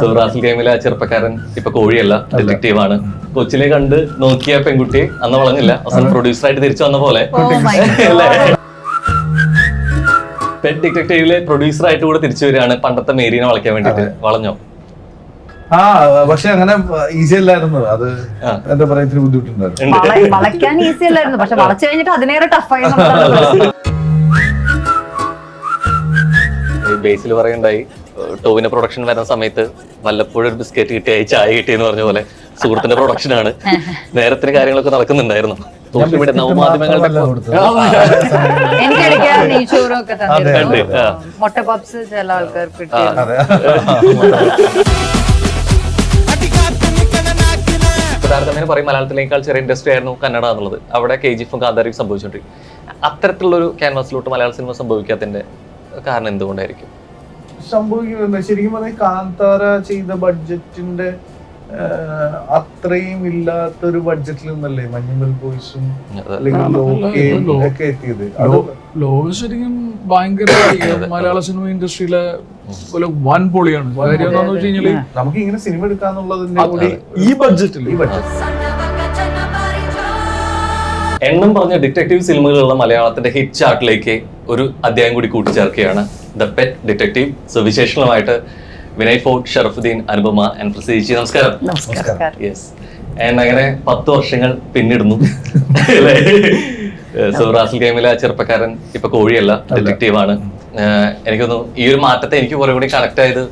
സുറാസിൽ ഗെയിമിലെ ആ ചെറുപ്പക്കാരൻ ഇപ്പൊ കോഴിയല്ല ഡിറ്റക്റ്റീവ് ആണ് കൊച്ചിലെ കണ്ട് നോക്കിയ പെൺകുട്ടി അന്ന് വളഞ്ഞില്ല അവസാനം പ്രൊഡ്യൂസർ ആയിട്ട് തിരിച്ചു വന്ന പോലെ. പെറ്റ് ഡിറ്റക്റ്റീവിലെ പ്രൊഡ്യൂസർ ആയിട്ട് കൂടെ തിരിച്ചു വരികയാണ് പണ്ടത്തെ മേരീനെ വളയ്ക്കാൻ വേണ്ടിട്ട് വളഞ്ഞോ? ആ പക്ഷെ അങ്ങനെ ഈസി അല്ലായിരുന്നു. അത് എന്താ പറയാ ഇത്തിരി ബുദ്ധിമുട്ടുണ്ടായിരുന്നു. വളയ്ക്കാൻ ഈസി അല്ലായിരുന്നു. പക്ഷെ വളച്ചു കഴിഞ്ഞിട്ട് അതിനേറെ ടഫായി എന്നുള്ളതാണ് ബേസിൽ പറയണ്ടായി ടോവിന്റെ പ്രൊഡക്ഷൻ വരുന്ന സമയത്ത് വല്ലപ്പോഴും ഒരു ബിസ്ക്കറ്റ് കിട്ടിയായി ചായ കിട്ടിയെന്ന് പറഞ്ഞ പോലെ സുഹൃത്തിന്റെ പ്രൊഡക്ഷൻ ആണ്. നേരത്തിന് കാര്യങ്ങളൊക്കെ നടക്കുന്നുണ്ടായിരുന്നു. സോഷ്യൽ മീഡിയ നവമാധ്യമങ്ങളുടെ. മുട്ട പപ്സ് ചില ആൾക്കാർക്ക് കിട്ടി പറയും മലയാളത്തിലേക്കാൾ ചെറിയ ഇൻഡസ്ട്രി ആയിരുന്നു കന്നഡ എന്നുള്ളത്. അവിടെ കെ ജി എഫും കാന്താരിയും സംഭവിച്ചുകൊണ്ടിരിക്കും അത്തരത്തിലുള്ള ഒരു ക്യാൻവാസിലോട്ട് മലയാള സിനിമ സംഭവിക്കാത്തതിന്റെ കാരണം എന്തുകൊണ്ടായിരിക്കും? സംഭവിക്കുന്നത് ശരിക്കും പറഞ്ഞാൽ കാന്താര ചെയ്ത ബഡ്ജറ്റിന്റെ അത്രയും ഇല്ലാത്തൊരു ബഡ്ജറ്റിൽ നിന്നല്ലേ മഞ്ഞുമൽ ബോയ്സും. അല്ലെങ്കിൽ ഒക്കെ എത്തിയത്? അത് ലോ- ശരിക്കും ഭയങ്കര മലയാള സിനിമ ഇൻഡസ്ട്രിയിലെ വൻ പൊളിയാണ്. കാര്യം എന്താണെന്ന് വെച്ച് നമുക്ക് ഇങ്ങനെ സിനിമ എടുക്കാന്നുള്ളതിന്റെ കൂടി ഈ ബഡ്ജറ്റിൽ ഈ ബഡ്ജറ്റ് എണ്ണം പറഞ്ഞ ഡിറ്റക്റ്റീവ് സിനിമകളുള്ള മലയാളത്തിന്റെ ഹിറ്റ് ചാർട്ടിലേക്ക് ഒരു അധ്യായം കൂടി കൂട്ടിച്ചേർക്കുകയാണ്. The pet detective. വിശേഷങ്ങളുമായിട്ട് Vinay fort Sharafudheen Anupama and Prasiddhi നമസ്കാരം. നമസ്കാരം. യെസ് ആൻഡ് അങ്ങനെ പത്ത് വർഷങ്ങൾ പിന്നിടുന്നു. അല്ലേ? റാസൽ ഗെയിമിലെ ആ ചെറുപ്പക്കാരൻ ഇപ്പൊ കോഴിയല്ല ഡിറ്റക്റ്റീവ് ആണ്. എനിക്ക് തോന്നുന്നു ഈ ഒരു മാറ്റത്തെ എനിക്ക് കുറെ കൂടി കണക്ട് ആയത്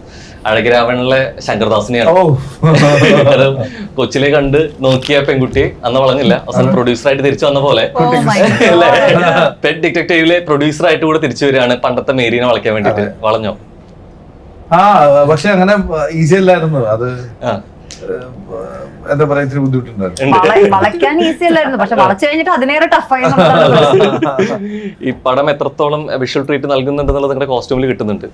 അഴകിരാവണിലെ ശങ്കർദാസിനെയാണ്. കാരണം കൊച്ചിലെ കണ്ട് നോക്കിയ പെൺകുട്ടി അന്ന് വളഞ്ഞില്ല. അവസാനം പ്രൊഡ്യൂസർ ആയിട്ട് തിരിച്ചു വന്ന പോലെ. Oh അല്ലേ? പെറ്റ് ഡിറ്റക്റ്റീവിലെ പ്രൊഡ്യൂസർ ആയിട്ട് കൂടെ തിരിച്ചു വരികയാണ് പണ്ടത്തെ മേരീനെ വളയ്ക്കാൻ വേണ്ടിട്ട് വളഞ്ഞോ? ആ പക്ഷെ അങ്ങനെ ഈസി അല്ലായിരുന്നു. അത് എന്താ പറയാ ഇത്തിരി ബുദ്ധിമുട്ടുണ്ടായിരുന്നു. വളയ്ക്കാൻ ഈസി അല്ലായിരുന്നു. പക്ഷെ വളച്ചു കഴിഞ്ഞിട്ട് അതിനേറെ ടഫായി എന്നുള്ളതാണ് ഈ പടം എത്രത്തോളം വിഷ്വൽ ട്രീറ്റ് നൽകുന്നുണ്ട് നിങ്ങളുടെ കോസ്റ്റ്യൂമിൽ കിട്ടുന്നുണ്ട്.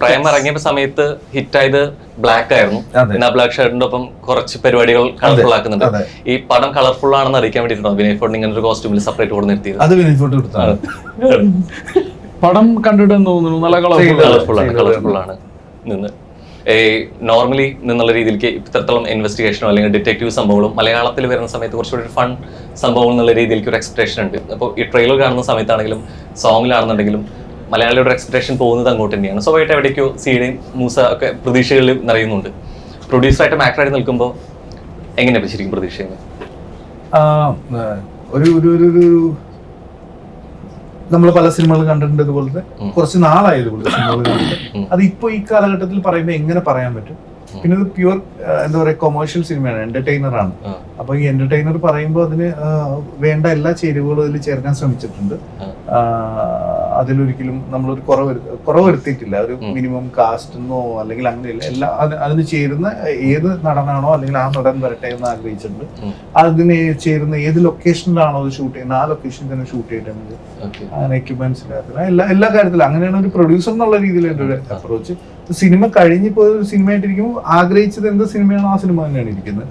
പ്രേം ഇറങ്ങിയ സമയത്ത് ഹിറ്റ് ആയത് ബ്ലാക്ക് ആയിരുന്നു. പിന്നെ ബ്ലാക്ക് ഷർട്ടിന്റെ ഒപ്പം കുറച്ച് പരിപാടികൾ കളർഫുൾ ആക്കുന്നുണ്ട്. ഈ പടം കളർഫുൾ ആണെന്ന് അറിയിക്കാൻ വേണ്ടിയിട്ടാണ് വിനയ് ഫോർഡ് ഇങ്ങനെ ഒരു കോസ്റ്റ്യൂമിൽ സെപ്പറേറ്റ് കൊടുത്ത് നിർത്തിയത്? അത് കൊടുത്താണ്. പടം കണ്ടിട്ടെന്ന് തോന്നുന്നു. നല്ല കളർഫുൾ കളർഫുൾ ആണ് കളർഫുൾ ആണ്. നിന്ന്. നോർമലി നിന്നുള്ള രീതിയിലേക്ക് ഇത്തരത്തോളം ഇൻവെസ്റ്റിഗേഷനോ അല്ലെങ്കിൽ ഡിറ്റക്റ്റീവ് സംഭവങ്ങളും മലയാളത്തിൽ വരുന്ന സമയത്ത് കുറച്ചുകൂടി ഒരു ഫൺ സംഭവം എന്നുള്ള രീതിയിലേക്ക് ഒരു എക്സ്പെക്ടേഷൻ ഉണ്ട്. അപ്പോൾ ഈ ട്രെയിലർ കാണുന്ന സമയത്താണെങ്കിലും സോങ്ങിലാണെന്നുണ്ടെങ്കിലും മലയാളിയുടെ ഒരു എക്സ്പ്രഷൻ പോകുന്നത് അങ്ങോട്ട് തന്നെയാണ്. സോ ആയിട്ട് എവിടേക്കോ സീഡയും മൂസ ഒക്കെ പ്രതീക്ഷകളിൽ നിറയുന്നുണ്ട്. പ്രൊഡ്യൂസറായിട്ട് ആക്ടറായിട്ട് നിൽക്കുമ്പോൾ എങ്ങനെയാണ് ശരിക്കും പ്രതീക്ഷ ചെയ്യുന്നത്? ആ, ഒരു ഒരു ഒരു ഒരു നമ്മൾ പല സിനിമകൾ കണ്ടിട്ടുണ്ട് ഇതുപോലത്തെ. കുറച്ച് നാളായി ഇതുപോലത്തെ സിനിമകൾ കണ്ടിട്ട്. അത് ഇപ്പൊ ഈ കാലഘട്ടത്തിൽ പറയുമ്പോൾ എങ്ങനെ പറയാൻ പറ്റും? പിന്നെ ഇത് പ്യുവർ എന്താ പറയാ കൊമേഴ്ഷ്യൽ സിനിമയാണ് എന്റർടൈനർ ആണ്. അപ്പൊ ഈ എന്റർടൈനർ പറയുമ്പോൾ അതിന് വേണ്ട എല്ലാ ചേരുവകളും അതിൽ ചേർക്കാൻ ശ്രമിച്ചിട്ടുണ്ട്. അതിലൊരിക്കലും നമ്മളൊരു കുറവ് കുറവ് വരുത്തിയിട്ടില്ല. ഒരു മിനിമം കാസ്റ്റ് എന്നോ അല്ലെങ്കിൽ അങ്ങനെയില്ല എല്ലാ അത്- അതിന് ചേരുന്ന ഏത് നടനാണോ അല്ലെങ്കിൽ ആ നടൻ വരട്ടെ എന്ന് ആഗ്രഹിച്ചിട്ടുണ്ട്. അതിന് ചേരുന്ന ഏത് ലൊക്കേഷനിലാണോ അത് ഷൂട്ട് ചെയ്യുന്നത്? ആ ലൊക്കേഷൻ തന്നെ ഷൂട്ട് ചെയ്തിട്ടുണ്ട്. അങ്ങനെ എക്യുപ്മെന്റ്സ് എല്ലാ എല്ലാ കാര്യത്തിലും അങ്ങനെയാണ് ഒരു പ്രൊഡ്യൂസർ എന്നുള്ള രീതിയിൽ എന്റെ ഒരു അപ്രോച്ച് സിനിമ കഴിഞ്ഞിപ്പോ ഒരു സിനിമയായിട്ടിരിക്കുമ്പോൾ ആഗ്രഹിച്ചത് എന്ത് സിനിമയാണോ ആ സിനിമ തന്നെയാണ് ഇരിക്കുന്നത്.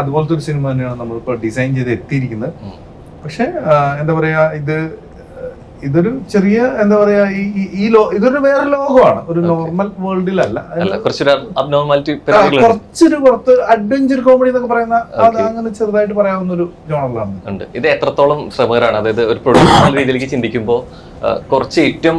അതുപോലത്തെ ഒരു സിനിമ തന്നെയാണ് നമ്മളിപ്പോൾ ഡിസൈൻ ചെയ്ത് എത്തിയിരിക്കുന്നത്. പക്ഷേ എന്താ പറയാ ഇത് ഇതൊരു ചെറിയ എന്താ പറയാ ഈ ലോ ഇതൊരു വേറെ ലോകമാണ്. ഒരു നോർമൽ വേൾഡിലല്ല കുറച്ചൊരു പുറത്ത് അഡ്വഞ്ചർ കോമഡി എന്നൊക്കെ പറയുന്ന അങ്ങനെ ചെറുതായിട്ട് പറയാവുന്ന ഒരു ജോണറിലാണ് ഇത് എത്രത്തോളം ശ്രമകരാണ്? അതായത് ഒരു പ്രൊഡ്യൂസർ രീതിയിലേക്ക് ചിന്തിക്കുമ്പോൾ കുറച്ച് ഏറ്റവും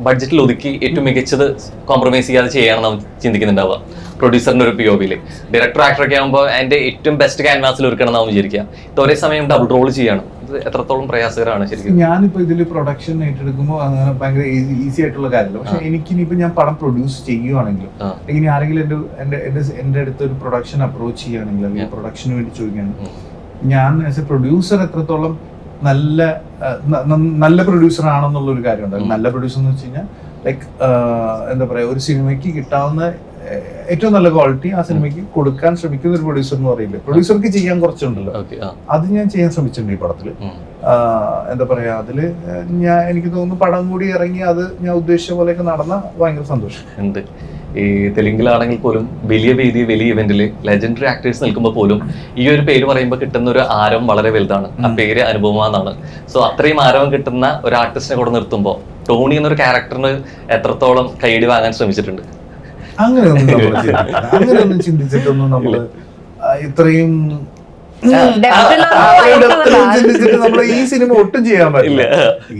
ബഡ്ജറ്റിൽ ഒതുക്കി ഏറ്റവും മികച്ചത് കോംപ്രമൈസ് ചെയ്യാതെ ചെയ്യാനാണ് നാം ചിന്തിക്കുന്നുണ്ടാവുക. പ്രൊഡ്യൂസറിന്റെ ഒരു പി ഒ വിയിൽ ഡയറക്ടർ ആക്ടറൊക്കെ ആകുമ്പോൾ അതിന്റെ ഏറ്റവും ബെസ്റ്റ് ക്യാൻവാസിൽ ഒരുക്കണം നാം വിചാരിക്കുക. ഇത് ഒരേ സമയം ഡബിൾ റോൾ ചെയ്യണം. ഇത് എത്രത്തോളം പ്രയാസകരമാണ് ശരിക്കും. ഞാനിപ്പോ ഇതിൽ പ്രൊഡക്ഷൻ ഏറ്റെടുക്കുമ്പോൾ അങ്ങനെ ഭയങ്കര ഈസി ആയിട്ടുള്ള കാര്യമല്ല. പക്ഷെ എനിക്ക് ഇനിയിപ്പോ ഞാൻ പടം പ്രൊഡ്യൂസ് ചെയ്യുവാണെങ്കിലും ആ. ഇനി ആരെങ്കിലും എന്റെ എന്റെ എന്റെ അടുത്ത് ഒരു പ്രൊഡക്ഷൻ അപ്രോച്ച് ചെയ്യുകയാണെങ്കിൽ അല്ലെങ്കിൽ പ്രൊഡക്ഷന് വേണ്ടി ചോദിക്കുകയാണെങ്കിൽ ഞാൻ ആസ് എ പ്രൊഡ്യൂസർ എത്രത്തോളം നല്ല നല്ല പ്രൊഡ്യൂസർ ആണെന്നുള്ള ഒരു കാര്യമുണ്ട്. നല്ല പ്രൊഡ്യൂസർ എന്ന് വെച്ച് കഴിഞ്ഞാൽ ലൈക്ക് എന്താ പറയാ ഒരു സിനിമയ്ക്ക് കിട്ടാവുന്ന ഏറ്റവും നല്ല ക്വാളിറ്റി ആ സിനിമയ്ക്ക് കൊടുക്കാൻ ശ്രമിക്കുന്ന ഒരു പ്രൊഡ്യൂസർ എന്ന് പറയില്ലേ പ്രൊഡ്യൂസർക്ക് ചെയ്യാൻ കുറച്ചുണ്ടല്ലോ. അത് ഞാൻ ചെയ്യാൻ ശ്രമിച്ചിട്ടുണ്ട് ഈ പടത്തിൽ എന്താ പറയാ അതിൽ ഞാൻ എനിക്ക് തോന്നുന്നു പടം കൂടി ഇറങ്ങി അത് ഞാൻ ഉദ്ദേശിച്ച പോലെയൊക്കെ നടന്ന ഭയങ്കര സന്തോഷം. ഈ തെലുങ്കിലാണെങ്കിൽ പോലും വലിയ വേദി വലിയ ഇവന്റിൽ ലെജൻഡറി ആക്ടേഴ്സ് നിൽക്കുമ്പോൾ പോലും ഈ ഒരു പേര് പറയുമ്പോൾ കിട്ടുന്ന ഒരു ആരവം വളരെ വലുതാണ്. ആ പേര് അനുപമ എന്നാണ് സോ അത്രയും ആരവം കിട്ടുന്ന ഒരു ആർട്ടിസ്റ്റിനെ കൂടെ നിർത്തുമ്പോൾ ടോണി എന്നൊരു ക്യാരക്ടറിന് എത്രത്തോളം കൈയടി വാങ്ങാൻ ശ്രമിച്ചിട്ടുണ്ട്? അങ്ങനെയൊന്നും നമ്മൾ ചിന്തിച്ചിട്ടൊന്നും നമ്മൾ ഇത്രയും ചിന്തിച്ചിട്ട് നമ്മൾ ഈ സിനിമ ഒട്ടും ചെയ്യാൻ പറ്റില്ല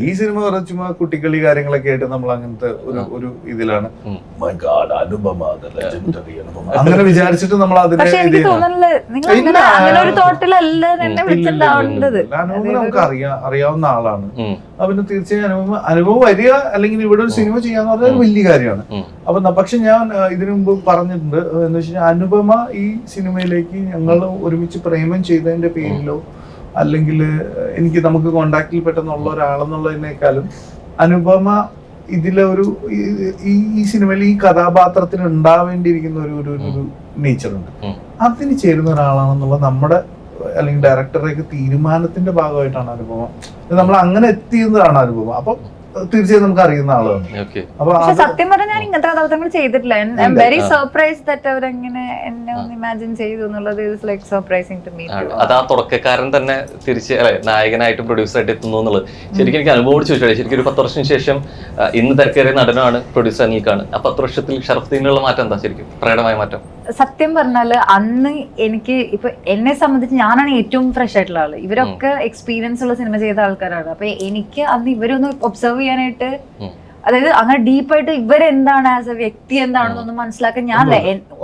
ഈ സിനിമ പറഞ്ഞ ചുമ്മാ കുട്ടിക്കളി കാര്യങ്ങളൊക്കെ ആയിട്ട് നമ്മൾ അങ്ങനത്തെ ഒരു ഒരു ഇതിലാണ് അനുപമ, അങ്ങനെ വിചാരിച്ചിട്ട് നമ്മൾ അതിനെ നമുക്ക് അറിയാം അറിയാവുന്ന ആളാണ് പിന്നെ തീർച്ചയായും അനുഭവം അനുഭവം വരിക അല്ലെങ്കിൽ ഇവിടെ ഒരു സിനിമ ചെയ്യാന്ന് പറഞ്ഞാൽ ഒരു വലിയ കാര്യമാണ്. അപ്പൊ പക്ഷെ ഞാൻ ഇതിനു മുമ്പ് പറഞ്ഞിട്ടുണ്ട് എന്ന് വെച്ചാൽ അനുപമ ഈ സിനിമയിലേക്ക് ഞങ്ങൾ ഒരുമിച്ച് പ്രേമം ചെയ്തതിന്റെ പേരിലോ അല്ലെങ്കിൽ എനിക്ക് നമുക്ക് കോണ്ടാക്റ്റിൽ പെട്ടെന്നുള്ള ഒരാളെന്നുള്ളതിനേക്കാളും അനുപമ ഇതിലെ ഒരു ഈ- ഈ ഈ സിനിമയിൽ ഈ കഥാപാത്രത്തിന് ഉണ്ടാവേണ്ടിയിരിക്കുന്ന ഒരു ഒരു ഒരു നേച്ചറുണ്ട് അതിന് ചേരുന്ന ഒരാളാണെന്നുള്ള നമ്മുടെ അല്ലെങ്കിൽ ഡയറക്ടറേക്ക് തീരുമാനത്തിന്റെ ഭാഗമായിട്ടാണ് അനുഭവം. നമ്മൾ അങ്ങനെ എത്തിയെന്നതാണ് അനുഭവം. അപ്പൊ തീർച്ചയായും നമുക്ക് അറിയുന്ന ആളാണ്. ഓക്കെ. അപ്പൊ സത്യം പറഞ്ഞാൽ ഞാൻ ഇങ്ങനത്തെ കഥാപാത്രങ്ങൾ ചെയ്തിട്ടില്ല. I very. സർപ്രൈസ് അവർ അവരെങ്ങനെ എന്നെ ഒന്ന് ഇമാജിൻ ചെയ്തു എന്നുള്ളത് is like surprising to me അത് ആ തുടക്കക്കാരൻ തന്നെ തിരിച്ച് അല്ലെ പ്രൊഡ്യൂസർ ആയിട്ട് എത്തുന്നു എന്നുള്ളത് ശരിക്കും എനിക്ക് അനുഭവം ചോദിച്ചാൽ ശരിക്കും ഒരു പത്ത് വർഷത്തിന് ശേഷം ഇന്ന് തിരക്കേറിയ നടനാണ് പ്രൊഡ്യൂസർ അനിൽക്കാണ്. ആ പത്ത് വർഷത്തിൽ ഷറഫ്ദീനുള്ള മാറ്റം എന്താ ശരിക്കും? പ്രകടമായ മാറ്റം? സത്യം പറഞ്ഞാൽ അന്ന് എനിക്ക് ഇപ്പൊ എന്നെ സംബന്ധിച്ച് ഞാനാണ് ഏറ്റവും ഫ്രഷ് ആയിട്ടുള്ള ആൾ. ഇവരൊക്കെ എക്സ്പീരിയൻസ് ഉള്ള സിനിമ ചെയ്ത ആൾക്കാരാണ്. അപ്പൊ എനിക്ക് അന്ന് ഇവരൊന്ന് ഒബ്സർവ് ചെയ്യാനായിട്ട് അതായത് അങ്ങനെ ഡീപ്പായിട്ട് ഇവരെന്താണ് ആസ് എ വ്യക്തി എന്താണെന്നൊന്നും മനസ്സിലാക്കാൻ ഞാൻ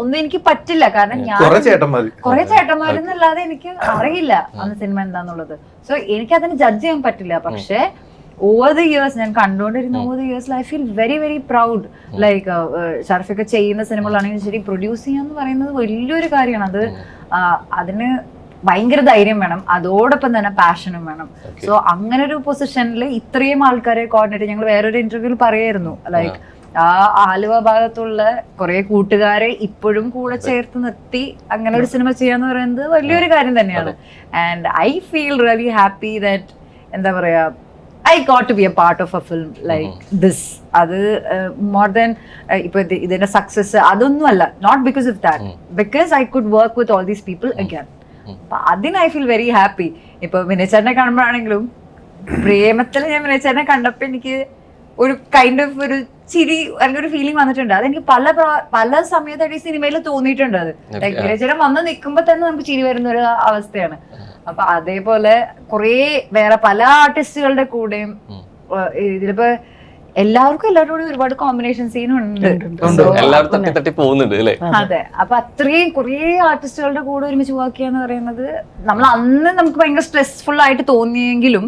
ഒന്നും എനിക്ക് പറ്റില്ല. കാരണം ഞാൻ കുറെ ചേട്ടന്മാര്. കുറെ ചേട്ടന്മാരെന്നല്ലാതെ എനിക്ക് അറിയില്ല അന്ന് സിനിമ എന്താന്നുള്ളത്. സോ എനിക്ക് അതിന് ജഡ്ജ് ചെയ്യാൻ പറ്റില്ല. പക്ഷെ ഓവർ ദ ഇയേഴ്സ് ഞാൻ കണ്ടുകൊണ്ടിരുന്ന over the ഇയേഴ്സിൽ I feel very very proud like ഷർഫൊക്കെ ചെയ്യുന്ന സിനിമകളാണെങ്കിലും ശരി പ്രൊഡ്യൂസ് ചെയ്യാന്ന് പറയുന്നത് വലിയൊരു കാര്യമാണ്. അത് അതിന് ഭയങ്കര ധൈര്യം വേണം. അതോടൊപ്പം തന്നെ പാഷനും വേണം. സോ അങ്ങനെ ഒരു പൊസിഷനിൽ ഇത്രയും ആൾക്കാരെ കോർഡിനേറ്റ് ഞങ്ങൾ വേറൊരു ഇന്റർവ്യൂവിൽ പറയായിരുന്നു. ലൈക്ക് ആ. ആലുവ ഭാഗത്തുള്ള കുറെ കൂട്ടുകാരെ ഇപ്പോഴും കൂടെ ചേർത്ത് നിർത്തി അങ്ങനെ ഒരു സിനിമ ചെയ്യാന്ന് പറയുന്നത് വലിയൊരു കാര്യം തന്നെയാണ്. And I feel really happy that എന്താ പറയാ I got to be a part of a film like this അത് മോർ ദാൻ ഇപ്പൊ ഇത് ഇതിന്റെ സക്സസ് അതൊന്നും അല്ല. Not because of that because I could work with all these people again അപ്പൊ അതിന് ഐ ഫീൽ വെരി ഹാപ്പി ഇപ്പൊ വിനയച്ചേട്ടനെ കാണുമ്പോഴാണെങ്കിലും പ്രേമത്തിൽ ഞാൻ വിനയച്ചേട്ടനെ കണ്ടപ്പോ എനിക്ക് ഒരു കൈൻഡ് ഓഫ് ഒരു ചിരി അല്ലെങ്കിൽ ഒരു ഫീലിംഗ് വന്നിട്ടുണ്ട്. അതെനിക്ക് പല പ്രാ- പല സമയത്തായിട്ട് ഈ സിനിമയിൽ തോന്നിയിട്ടുണ്ട് അത്. ലൈക് വിനയച്ചേട്ടൻ വന്ന് നിൽക്കുമ്പോ തന്നെ നമുക്ക് ചിരി വരുന്ന ഒരു അവസ്ഥയാണ്. അപ്പൊ അതേപോലെ കുറേ വേറെ പല ആർട്ടിസ്റ്റുകളുടെ കൂടെയും ഇതിലിപ്പോ എല്ലാവർക്കും എല്ലാവരോടും കൂടി ഒരുപാട് കോമ്പിനേഷൻ സീനും ഉണ്ട് അതെ. അപ്പൊ അത്രയും കുറേ ആർട്ടിസ്റ്റുകളുടെ കൂടെ ഒരുമിച്ച് വർക്ക് പറയുന്നത് നമ്മൾ അന്ന് നമുക്ക് ഭയങ്കര സ്ട്രെസ്ഫുൾ ആയിട്ട് തോന്നിയെങ്കിലും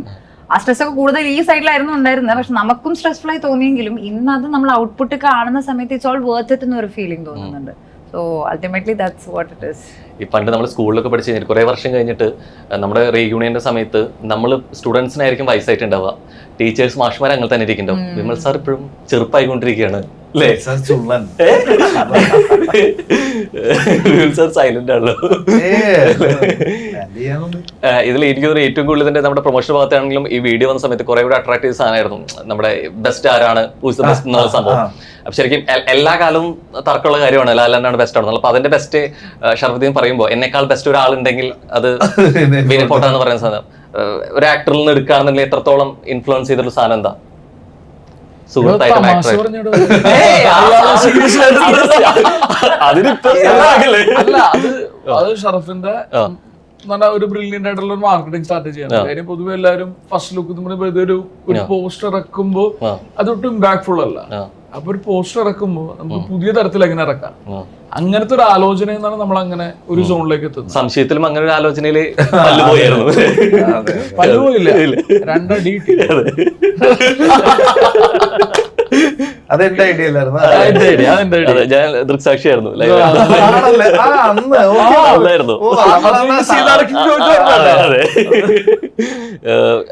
ആ സ്ട്രെസ് ഒക്കെ കൂടുതൽ ഈ സൈഡിലായിരുന്നു ഉണ്ടായിരുന്നത്. പക്ഷെ നമുക്കും സ്ട്രെസ്ഫുൾ ആയി തോന്നിയെങ്കിലും ഇന്ന് അത് നമ്മൾ ഔട്ട്പുട്ട് കാണുന്ന സമയത്ത് ഇറ്റ്സ് ഓൾ വർത്ത് ഇറ്റ് എന്നൊരു ഫീലിംഗ് തോന്നുന്നുണ്ട്. So ultimately that's what it is ഈ പണ്ട് നമ്മൾ സ്കൂളിലൊക്കെ പഠിച്ചു കഴിഞ്ഞിട്ട് കുറേ വർഷം കഴിഞ്ഞിട്ട് നമ്മുടെ റീയൂണിയന്റെ സമയത്ത് നമ്മൾ സ്റ്റുഡൻസിനായിരിക്കും വയസ്സായിട്ടുണ്ടാവുക. ടീച്ചേഴ്സ് മാഷ്മാർ അങ്ങനെ തന്നെ ഇരിക്കുന്നുണ്ടാവും. വിമൽ സാർ ഇപ്പോഴും ചെറുപ്പായിക്കൊണ്ടിരിക്കുകയാണ്. അല്ലേ? സർ ചുള്ളൻ വിമൽ സാർ സൈലന്റ് ആണല്ലോ. ഇതിൽ എനിക്ക് തോന്നുന്നു ഏറ്റവും കൂടുതൽ തന്നെ നമ്മുടെ പ്രൊമോഷൻ ഭാഗത്താണെങ്കിലും ഈ വീഡിയോ വന്ന സമയത്ത് കുറെ കൂടെ അട്രാക്റ്റീവ് സാധനമായിരുന്നു. നമ്മുടെ ബെസ്റ്റ് ആരാണ്? ബെസ്റ്റ് എന്നുള്ള സംഭവം. അപ്പൊ ശരിക്കും എല്ലാ കാലവും തർക്കമുള്ള കാര്യമാണ്. ലാലാണ്ടാണ് ബെസ്റ്റ് ആണെന്നുള്ളത് അപ്പൊ അതിന്റെ ബെസ്റ്റ് ഷർഫുദ്ദീൻ പറയുമ്പോൾ എന്നെക്കാൾ ബെസ്റ്റ് ഒരാളുണ്ടെങ്കിൽ അത് വിനയ് എന്ന് പറയുന്ന സാധനം. ഒരു ആക്ടറിൽ നിന്ന് എടുക്കുകയാണെന്നുണ്ടെങ്കിൽ എത്രത്തോളം ഇൻഫ്ലുവൻസ് ചെയ്തിട്ടുള്ള സാധനം എന്താ? അത് ഷറഫിന്റെ നല്ല ഒരു ആയിട്ടുള്ള ഒരു മാർക്കറ്റിംഗ് സ്ട്രാറ്റജി ആണ്. കാര്യം പൊതുവെ എല്ലാവരും ഫസ്റ്റ് ലുക്ക് ഇതൊരു ഒരു പോസ്റ്റർ ഇറക്കുമ്പോ അതൊട്ടും ഇമ്പാക്ട്ഫുൾ അല്ല. അപ്പൊ ഒരു പോസ്റ്റർ ഇറക്കുമ്പോ നമുക്ക് പുതിയ തരത്തിൽ എങ്ങനെ ഇറക്കാം അങ്ങനത്തെ ഒരു ആലോചന എന്നാണ് നമ്മൾ അങ്ങനെ ഒരു സോണിലേക്ക് എത്തുന്നത്. സംശയത്തിലും അങ്ങനെ ഒരു ആലോചനയിൽ പല്ലുപോയില്ല. രണ്ടടി. അതെന്റെ ഐഡിയ അല്ലായിരുന്നു അതെന്റെ idea, അതെന്റെ idea. ഞാൻ ദൃക്സാക്ഷിയായിരുന്നു.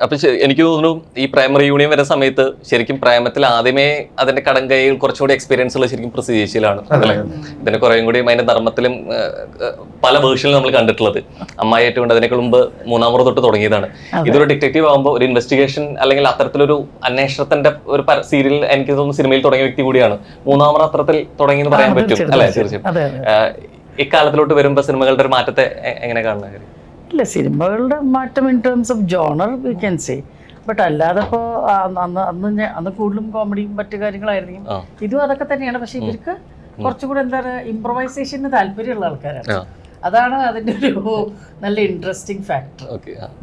അപ്പൊ എനിക്ക് തോന്നുന്നു ഈ പ്രൈമറി യൂണിയൻ വരെ സമയത്ത് ശരിക്കും പ്രേമത്തിൽ ആദ്യമേ അതിന്റെ കടങ്കയിൽ കുറച്ചുകൂടി എക്സ്പീരിയൻസ് ഉള്ള ശരിക്കും പ്രസിദ്ധീശയിലാണ് അല്ലെ? ഇതിന്റെ കുറേയും കൂടി അതിന്റെ ധർമ്മത്തിലും പല വേർഷനിലും നമ്മൾ കണ്ടിട്ടുള്ളത്. അമ്മായി കൊണ്ട് അതിനേക്കാൾ മുമ്പ് മൂന്നാമത് തൊട്ട് തുടങ്ങിയതാണ്. ഇതൊരു ഡിറ്റക്റ്റീവ് ആകുമ്പോൾ ഒരു ഇൻവെസ്റ്റിഗേഷൻ അല്ലെങ്കിൽ അത്തരത്തിലൊരു അന്വേഷണത്തിന്റെ ഒരു സീരിയൽ എനിക്ക് തോന്നുന്നു സിനിമയിൽ തുടങ്ങിയ വ്യക്തി കൂടിയാണ്. മൂന്നാമത് അത്രത്തിൽ തുടങ്ങി എന്ന് പറയാൻ പറ്റും. അല്ലെ? തീർച്ചയായും ഇക്കാലത്തിലോട്ട് വരുമ്പോൾ സിനിമകളുടെ ഒരു മാറ്റത്തെ എങ്ങനെ കാണുന്നത് ഇല്ല സിനിമകളുടെ മാറ്റം in terms of genre we can say but അല്ലാതെ ഇപ്പോൾ അന്ന് അന്ന് ഞാൻ- അന്ന് കൂടുതലും കോമഡിയും മറ്റു കാര്യങ്ങളായിരിക്കും ആ. ഇതും അതൊക്കെ തന്നെയാണ്. പക്ഷെ ഇവർക്ക് കുറച്ചുകൂടെ എന്താ പറയുക ഇംപ്രവൈസേഷന് താല്പര്യമുള്ള ആൾക്കാരാണ്. അതാണ് അതിന്റെ ഒരു നല്ല ഇൻട്രസ്റ്റിംഗ് ഫാക്ടർ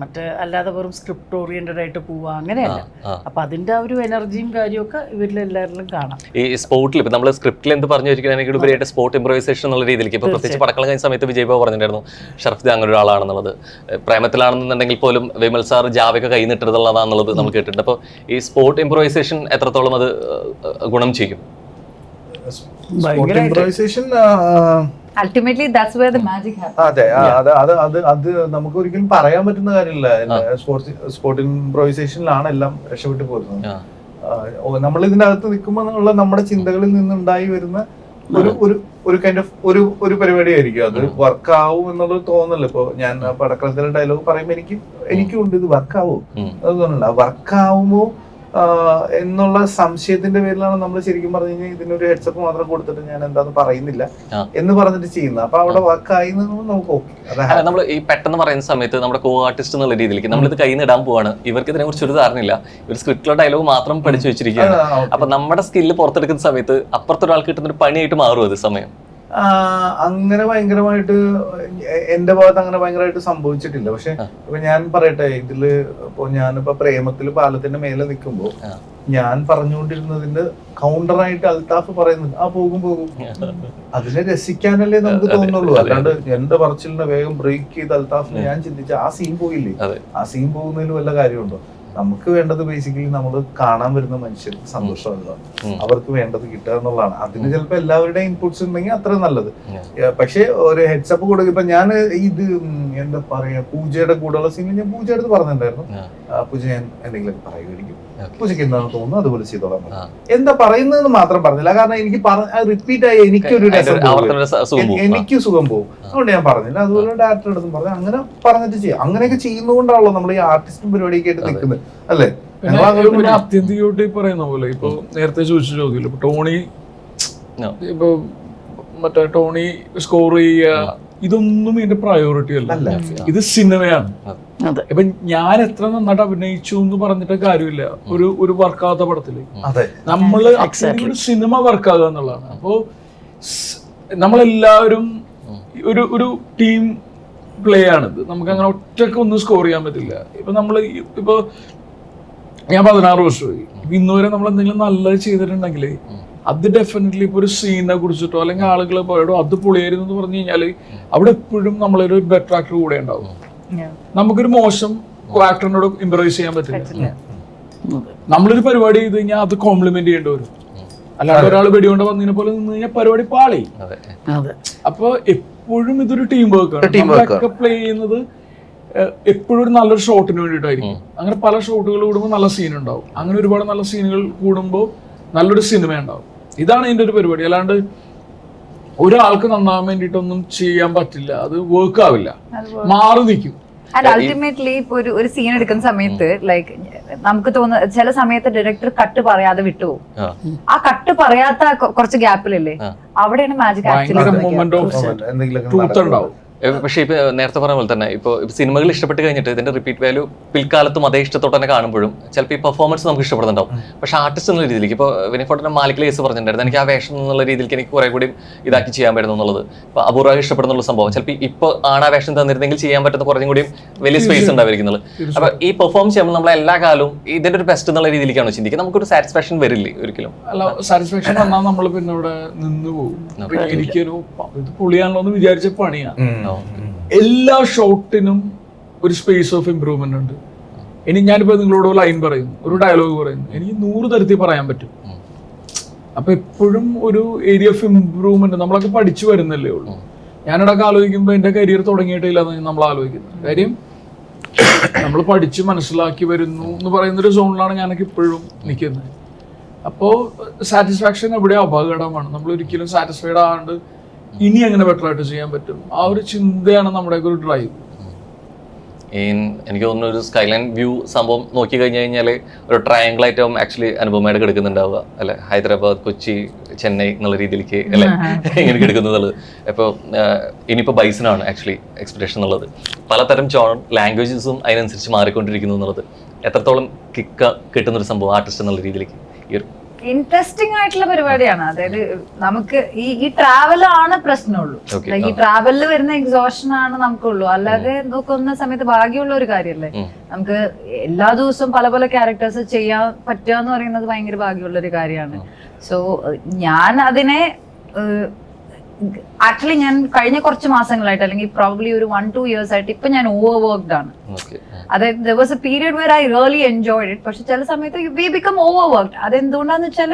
മറ്റേ അല്ലാതെ വെറും സ്ക്രിപ്റ്റ് ഓറിയന്റഡ് ആയിട്ട് പോവുക അങ്ങനെയല്ല. അപ്പൊ അതിന്റെ ആ ഒരു എനർജിയും കാര്യമൊക്കെ ഇവരിലെല്ലാവരിലും കാണാം. ഈ സ്പോർട്ടിൽ ഇപ്പൊ നമ്മൾ സ്ക്രിപ്റ്റിൽ എന്ത് പറഞ്ഞു വെച്ചിരിക്കുന്നതിനേക്കാൾ ഉപരിയായിട്ട് സ്പോർട്ട് ഇംപ്രൈസേഷൻ എന്നുള്ള രീതിയിലേക്ക്. ഇപ്പൊ പ്രത്യേകിച്ച് പടക്കള കഴിഞ്ഞ സമയത്ത് വിജയ് ബാബു ഷർഫ് അങ്ങനെ ഒരാളാണെന്നുള്ളത്. പ്രേമത്തിലാണെന്നുണ്ടെങ്കിൽ പോലും വിമൽ സാർ ജാവയൊക്കെ കൈ നിട്ടുള്ളതാണെന്നുള്ളത് നമ്മൾ കേട്ടിട്ടുണ്ട്. അപ്പോൾ ഈ സ്പോർട്ട് ഇംപ്രൈസേഷൻ എത്രത്തോളം അത് ഗുണം ചെയ്യും? ഭയങ്കര improvisation ultimately that's where the magic അതെ അത് അത് അത് അത് നമുക്ക് ഒരിക്കലും പറയാൻ പറ്റുന്ന കാര്യമില്ല. സ്പോർട്സ് സ്പോർട്ട് ഇംപ്രൈസേഷനിലാണ് എല്ലാം രക്ഷപ്പെട്ടു പോരുന്നത് നമ്മൾ ഇതിനകത്ത് അകത്ത് നിൽക്കുമ്പോൾ നമ്മുടെ ചിന്തകളിൽ നിന്നുണ്ടായി വരുന്ന ഒരു ഒരു ഒരു കൈൻഡ് ഓഫ് ഒരു ഒരു പരിപാടി ആയിരിക്കും അത്. വർക്ക് ആവും എന്നുള്ളത് തോന്നല്ലോ ഇപ്പൊ ഞാൻ പടക്കളത്തിലെ ഡയലോഗ് പറയുമ്പോൾ എനിക്ക് എനിക്കും ഉണ്ട് ഇത് വർക്ക് ആവും. അത് തോന്നുന്നുണ്ട് വർക്ക് ആവുമോ ആ, എന്നുള്ള സംശയത്തിന്റെ പേരിലാണ് നമ്മൾ ശരിക്കും പറഞ്ഞു കഴിഞ്ഞാൽ ഇതിനൊരു ഹെഡ്സപ്പ് മാത്രം കൊടുത്തിട്ട് ഞാൻ എന്താന്ന് പറയുന്നില്ല. എന്ന് പറഞ്ഞിട്ട് ചെയ്യുന്നത് അപ്പൊ അവിടെ വർക്ക് ആയി നമുക്ക് ഓക്കെ നമ്മൾ ഈ പെട്ടെന്ന് പറയുന്ന സമയത്ത് നമ്മുടെ കോ ആർട്ടിസ്റ്റ് എന്നുള്ള രീതിയിലേക്ക് നമ്മളിത് കൈ ഇടാൻ പോവാണ്. ഇവർക്ക് ഇതിനെ കുറിച്ച് ഒരു ധാരണയില്ല. ഇവർ സ്ക്രിപ്റ്റിലെ ഡയലോഗ് മാത്രം പഠിച്ചു വെച്ചിരിക്കുകയാണ്. അപ്പൊ നമ്മുടെ സ്കില്ല് പുറത്തെടുക്കുന്ന സമയത്ത് അപ്പുറത്തൊരാൾക്ക് കിട്ടുന്ന ഒരു പണിയായിട്ട് മാറും അത് സമയം. അങ്ങനെ ഭയങ്കരമായിട്ട് എന്റെ ഭാഗത്ത് അങ്ങനെ ഭയങ്കരമായിട്ട് സംഭവിച്ചിട്ടില്ല. പക്ഷെ. ഇപ്പൊ ഞാൻ പറയട്ടെ ഇതിൽ ഇപ്പൊ ഞാനിപ്പോ പ്രേമത്തിൽ പാലത്തിന്റെ മേലെ നിൽക്കുമ്പോ. ഞാൻ പറഞ്ഞുകൊണ്ടിരുന്നതിന്റെ കൗണ്ടറായിട്ട് അൽത്താഫ് പറയുന്നത് ആ പോകും പോകും. അതിനെ രസിക്കാനല്ലേ നമുക്ക് തോന്നുള്ളൂ അല്ലാണ്ട് എന്റെ പറച്ചിലിനെ വേഗം ബ്രേക്ക് ചെയ്ത് അൽത്താഫിന് ഞാൻ ചിന്തിച്ച ആ സീൻ പോയില്ലേ? ആ സീൻ പോകുന്നതിൽ വല്ല കാര്യമുണ്ടോ? നമുക്ക് വേണ്ടത് ബേസിക്കലി നമ്മൾ കാണാൻ വരുന്ന മനുഷ്യർക്ക് സന്തോഷമല്ല അവർക്ക് വേണ്ടത് കിട്ടുക എന്നുള്ളതാണ്. അതിന് ചിലപ്പോൾ എല്ലാവരുടെയും ഇൻപുട്സ് ഉണ്ടെങ്കിൽ അത്ര നല്ലത്. പക്ഷെ ഒരു ഹെഡ്സപ്പ് കൊടുക്കുക ഇപ്പൊ ഞാൻ ഇത് എന്താ പറയാ പൂജയുടെ കൂടെയുള്ള സീനിൽ ഞാൻ പൂജ അടുത്ത് പറഞ്ഞിട്ടുണ്ടായിരുന്നു. പൂജ ഞാൻ എന്തെങ്കിലും പറയുമായിരിക്കും. പൂജയ്ക്ക് എന്താണ് തോന്നുന്നു അതുപോലെ ചെയ്തോളാം. എന്താ പറയുന്നതെന്ന് മാത്രം പറഞ്ഞില്ല. കാരണം എനിക്ക് റിപ്പീറ്റ് ആയി എനിക്കൊരു എനിക്ക് സുഖം പോകും അതുകൊണ്ട് ഞാൻ പറഞ്ഞില്ല. അതുപോലെ ഡയറക്ടർ അടുത്തും പറഞ്ഞു അങ്ങനെ പറഞ്ഞിട്ട് ചെയ്യാം. അങ്ങനെയൊക്കെ ചെയ്യുന്നതുകൊണ്ടാണല്ലോ നമ്മൾ ഈ ആർട്ടിസ്റ്റും പരിപാടിയൊക്കെ ആയിട്ട് നിൽക്കുന്നത്. അല്ലേ? പിന്നെ ആത്യന്തികമായിട്ട് പറയുന്ന പോലെ ഇപ്പൊ നേരത്തെ ചോദിച്ച ചോദ്യം ഇപ്പൊ ടോണി. ഇപ്പൊ മറ്റേ ടോണി സ്കോർ ചെയ്യുക ഇതൊന്നും എന്റെ പ്രയോറിറ്റി അല്ല. ഇത് സിനിമയാണ്. അതെ. ഇപ്പൊ ഞാൻ എത്ര നന്നായിട്ട് അഭിനയിച്ചു എന്ന് പറഞ്ഞിട്ട് കാര്യമില്ല. ഒരു ഒരു വർക്കാവാത്ത പടത്തിൽ. അതെ. നമ്മൾ. ഒരു സിനിമ വർക്കാകുക എന്നുള്ളതാണ്. അപ്പോ നമ്മളെല്ലാവരും ഒരു ഒരു ടീം പ്ലേ ആണിത്. നമുക്ക് അങ്ങനെ ഒറ്റയ്ക്ക് ഒന്നും സ്കോർ ചെയ്യാൻ പറ്റില്ല. ഇപ്പൊ നമ്മൾ ഇപ്പൊ ഞാൻ പതിനാറ് വർഷമായി. ഇന്ന് വരെ നമ്മൾ എന്തെങ്കിലും നല്ലത് ചെയ്തിട്ടുണ്ടെങ്കിൽ അത് ഡെഫിനറ്റ്ലി ഇപ്പൊ ഒരു സീനെ കുറിച്ചിട്ടോ അല്ലെങ്കിൽ ആളുകൾ പറയടോ അത് പൊളിയായിരുന്നു എന്ന് പറഞ്ഞു കഴിഞ്ഞാൽ അവിടെ എപ്പോഴും നമ്മളൊരു ബെറ്റർ ആക്ടർ കൂടെ ഉണ്ടാവും. നമുക്കൊരു മോശം ആക്ടറിനോട് ഇമ്പ്രൈസ് ചെയ്യാൻ പറ്റില്ല. നമ്മളൊരു പരിപാടി ചെയ്ത് കഴിഞ്ഞാൽ അത് കോംപ്ലിമെന്റ് ചെയ്യേണ്ടി വരും. അല്ലാതെ ഒരാൾ വെടികൊണ്ട് വന്നതിനെ പോലെ നിന്ന് കഴിഞ്ഞാൽ പരിപാടി പാളി. അതെ. അതെ. അപ്പൊ എപ്പോഴും ഇതൊരു ടീം വർക്ക് team work ആണ്. പ്ലേ ചെയ്യുന്നത് എപ്പോഴും ഒരു നല്ലൊരു ഷോട്ടിന് വേണ്ടിയിട്ടായിരിക്കും. അങ്ങനെ പല ഷോട്ടുകൾ കൂടുമ്പോൾ നല്ല സീൻ ഉണ്ടാവും. അങ്ങനെ ഒരുപാട് നല്ല സീനുകൾ കൂടുമ്പോൾ നല്ലൊരു സിനിമ ഉണ്ടാവും. ഇതാണ് ഇതിന്റെ ഒരു പരിപാടി. അല്ലാണ്ട് ഒരാൾക്ക് നന്നാവാൻ വേണ്ടിയിട്ടൊന്നും ചെയ്യാൻ പറ്റില്ല. അത് വർക്ക് ആവില്ല. മാറി നിൽക്കും. ആൻഡ് അൾട്ടിമേറ്റ്ലി ഇപ്പൊ ഒരു ഒരു സീൻ എടുക്കുന്ന സമയത്ത് ലൈക്ക് നമുക്ക് തോന്നുന്ന ചില സമയത്ത് ഡയറക്ടർ കട്ട് പറയാതെ വിട്ടുപോകും ആ. ആ കട്ട് പറയാത്ത കുറച്ച് ഗ്യാപ്പിലല്ലേ അവിടെയാണ് മാജിക് ആക്ച്വലി പക്ഷേ ഇപ്പൊ നേരത്തെ പറഞ്ഞ പോലെ തന്നെ ഇപ്പോൾ സിനിമകൾ ഇഷ്ടപ്പെട്ട് കഴിഞ്ഞിട്ട് ഇതിന്റെ റിപ്പീറ്റ് വാല്യൂ പിൽക്കാലത്തും അതേ ഇഷ്ടത്തോടെ തന്നെ കാണുമ്പോഴും ചിലപ്പോൾ ഈ പെർഫോമൻസ് നമുക്ക് ഇഷ്ടപ്പെടുന്നുണ്ടാവും. പക്ഷെ ആർട്ടിസ്റ്റ് എന്നുള്ള രീതിയിലേക്ക് ഇപ്പോൾ വിനിഫോട്ടിന്റെ മാലിക് കേസ് പറഞ്ഞിട്ടുണ്ടായിരുന്നു. എനിക്ക് ആ വേഷം എന്നുള്ള രീതിയിലേക്ക് എനിക്ക് കുറെ കൂടി ഇതാക്കി ചെയ്യാൻ പറ്റുന്നു എന്നുള്ളത്. ഇപ്പോൾ അപൂർവ ഇഷ്ടപ്പെടുന്നുള്ള സംഭവം. ചിലപ്പോൾ ഇപ്പോൾ ആണ് ആ വേഷം തന്നിരുന്നെങ്കിൽ ചെയ്യാൻ പറ്റുന്ന കുറച്ചും കൂടി വലിയ സ്പേസ് ഉണ്ടായിരിക്കുന്നത് അപ്പൊ ഈ പെർഫോം ചെയ്യുമ്പോൾ നമ്മൾ എല്ലാ കാലവും ഇതിന്റെ ഒരു ബെസ്റ്റ് എന്നുള്ള രീതിയിലേക്കാണ് ചിന്തിക്കുക നമുക്കൊരു സാറ്റിസ്ഫാക്ഷൻ വരില്ലേ ഒരിക്കലും? അല്ല സാറ്റിസ്ഫാക്ഷൻ വന്നാൽ നമ്മൾ പിന്നെ ഇവിടെ നിന്ന് പോകും. എനിക്കൊരു ഇത് പൊളിയാണല്ലോ എന്ന് വിചാരിച്ച പണിയാണ്. എല്ലാ ഷോട്ടിനും ഒരു സ്പേസ് ഓഫ് ഇമ്പ്രൂവ്മെന്റ് ഉണ്ട്. ഇനി ഞാനിപ്പോ നിങ്ങളോട് ലൈൻ പറയും ഒരു ഡയലോഗ് പറയും എനിക്ക് നൂറ് തരത്തിൽ പറയാൻ പറ്റും. അപ്പൊ എപ്പോഴും ഒരു ഏരിയ ഓഫ് ഇമ്പ്രൂവ്മെന്റ് നമ്മളൊക്കെ പഠിച്ചു വരുന്നല്ലേ ഉള്ളൂ. ഞാനിടക്ക് ആലോചിക്കുമ്പോൾ എന്റെ കരിയർ തുടങ്ങിയിട്ടില്ല എന്ന് നമ്മൾ ആലോചിക്കുന്നത് കാര്യം നമ്മൾ പഠിച്ച് മനസ്സിലാക്കി വരുന്നു എന്ന് പറയുന്ന ഒരു സോണിലാണ് ഞാനൊക്കെ ഇപ്പോഴും നിൽക്കുന്നത്. അപ്പോൾ സാറ്റിസ്ഫാക്ഷൻ എവിടെയോ അപകടമാണ്. നമ്മൾ ഒരിക്കലും സാറ്റിസ്ഫൈഡ് ആകാണ്ട് ഇനി എങ്ങനെ ബെറ്റർ ആയിട്ട് ചെയ്യാൻ പറ്റും? ആ ഒരു ചിന്തയാണ് നമ്മുടെ ഒരു ഡ്രൈവ് എനിക്ക് തോന്നുന്നു ഒരു സ്കൈലൈൻ വ്യൂ സംഭവം നോക്കി കഴിഞ്ഞു കഴിഞ്ഞാൽ ഒരു ട്രയാങ്കിൾ ആയിട്ടും ആക്ച്വലി അനുപമയുടെ കിടക്കുന്നുണ്ടാവുക അല്ലെ? ഹൈദരാബാദ് കൊച്ചി ചെന്നൈ എന്നുള്ള രീതിയിലേക്ക് അല്ലെ? ഇങ്ങനെ കിടക്കുന്നത് അപ്പോൾ ഇനിയിപ്പോൾ ബൈസനാണ് ആക്ച്വലി എക്സ്പെക്ടേഷൻ എന്നുള്ളത്. പലതരം ചോ ലാംഗ്വേജസും അതിനനുസരിച്ച് മാറിക്കൊണ്ടിരിക്കുന്നു എന്നുള്ളത്. എത്രത്തോളം കിക്ക കിട്ടുന്ന ഒരു സംഭവം ആർട്ടിസ്റ്റ് എന്നുള്ള രീതിയിലേക്ക് ഈ ഒരു ഇൻട്രസ്റ്റിംഗ് ആയിട്ടുള്ള പരിപാടിയാണ്. അതായത് നമുക്ക് ഈ ഈ ട്രാവൽ ആണ് പ്രശ്നമുള്ളൂ. ഈ ട്രാവലിൽ വരുന്ന എക്സോഷൻ ആണ് നമുക്കുള്ളൂ. അല്ലാതെ നോക്കുന്ന സമയത്ത് ഭാഗ്യമുള്ള ഒരു കാര്യമല്ലേ നമുക്ക് എല്ലാ ദിവസവും പല പല ക്യാരക്ടേഴ്സ് ചെയ്യാൻ പറ്റുക എന്ന് പറയുന്നത് ഭയങ്കര ഭാഗ്യമുള്ള ഒരു കാര്യമാണ്. സോ ഞാൻ അതിനെ ആക്ച്വലി ഞാൻ കഴിഞ്ഞ കുറച്ച് മാസങ്ങളായിട്ട് അല്ലെങ്കിൽ പ്രോബ്ലി ഒരു വൺ ടു ഇയേഴ്സ് ആയിട്ട് ഇപ്പൊ ഞാൻ ഓവർ വർക്ക്ഡ് ആണ് അതായത് there was a period where I really enjoyed it പക്ഷെ ചില സമയത്ത് വി ബിക്കം ഓവർ വർക്ക്ഡ് അതെന്തുകൊണ്ടാന്ന് വെച്ചാൽ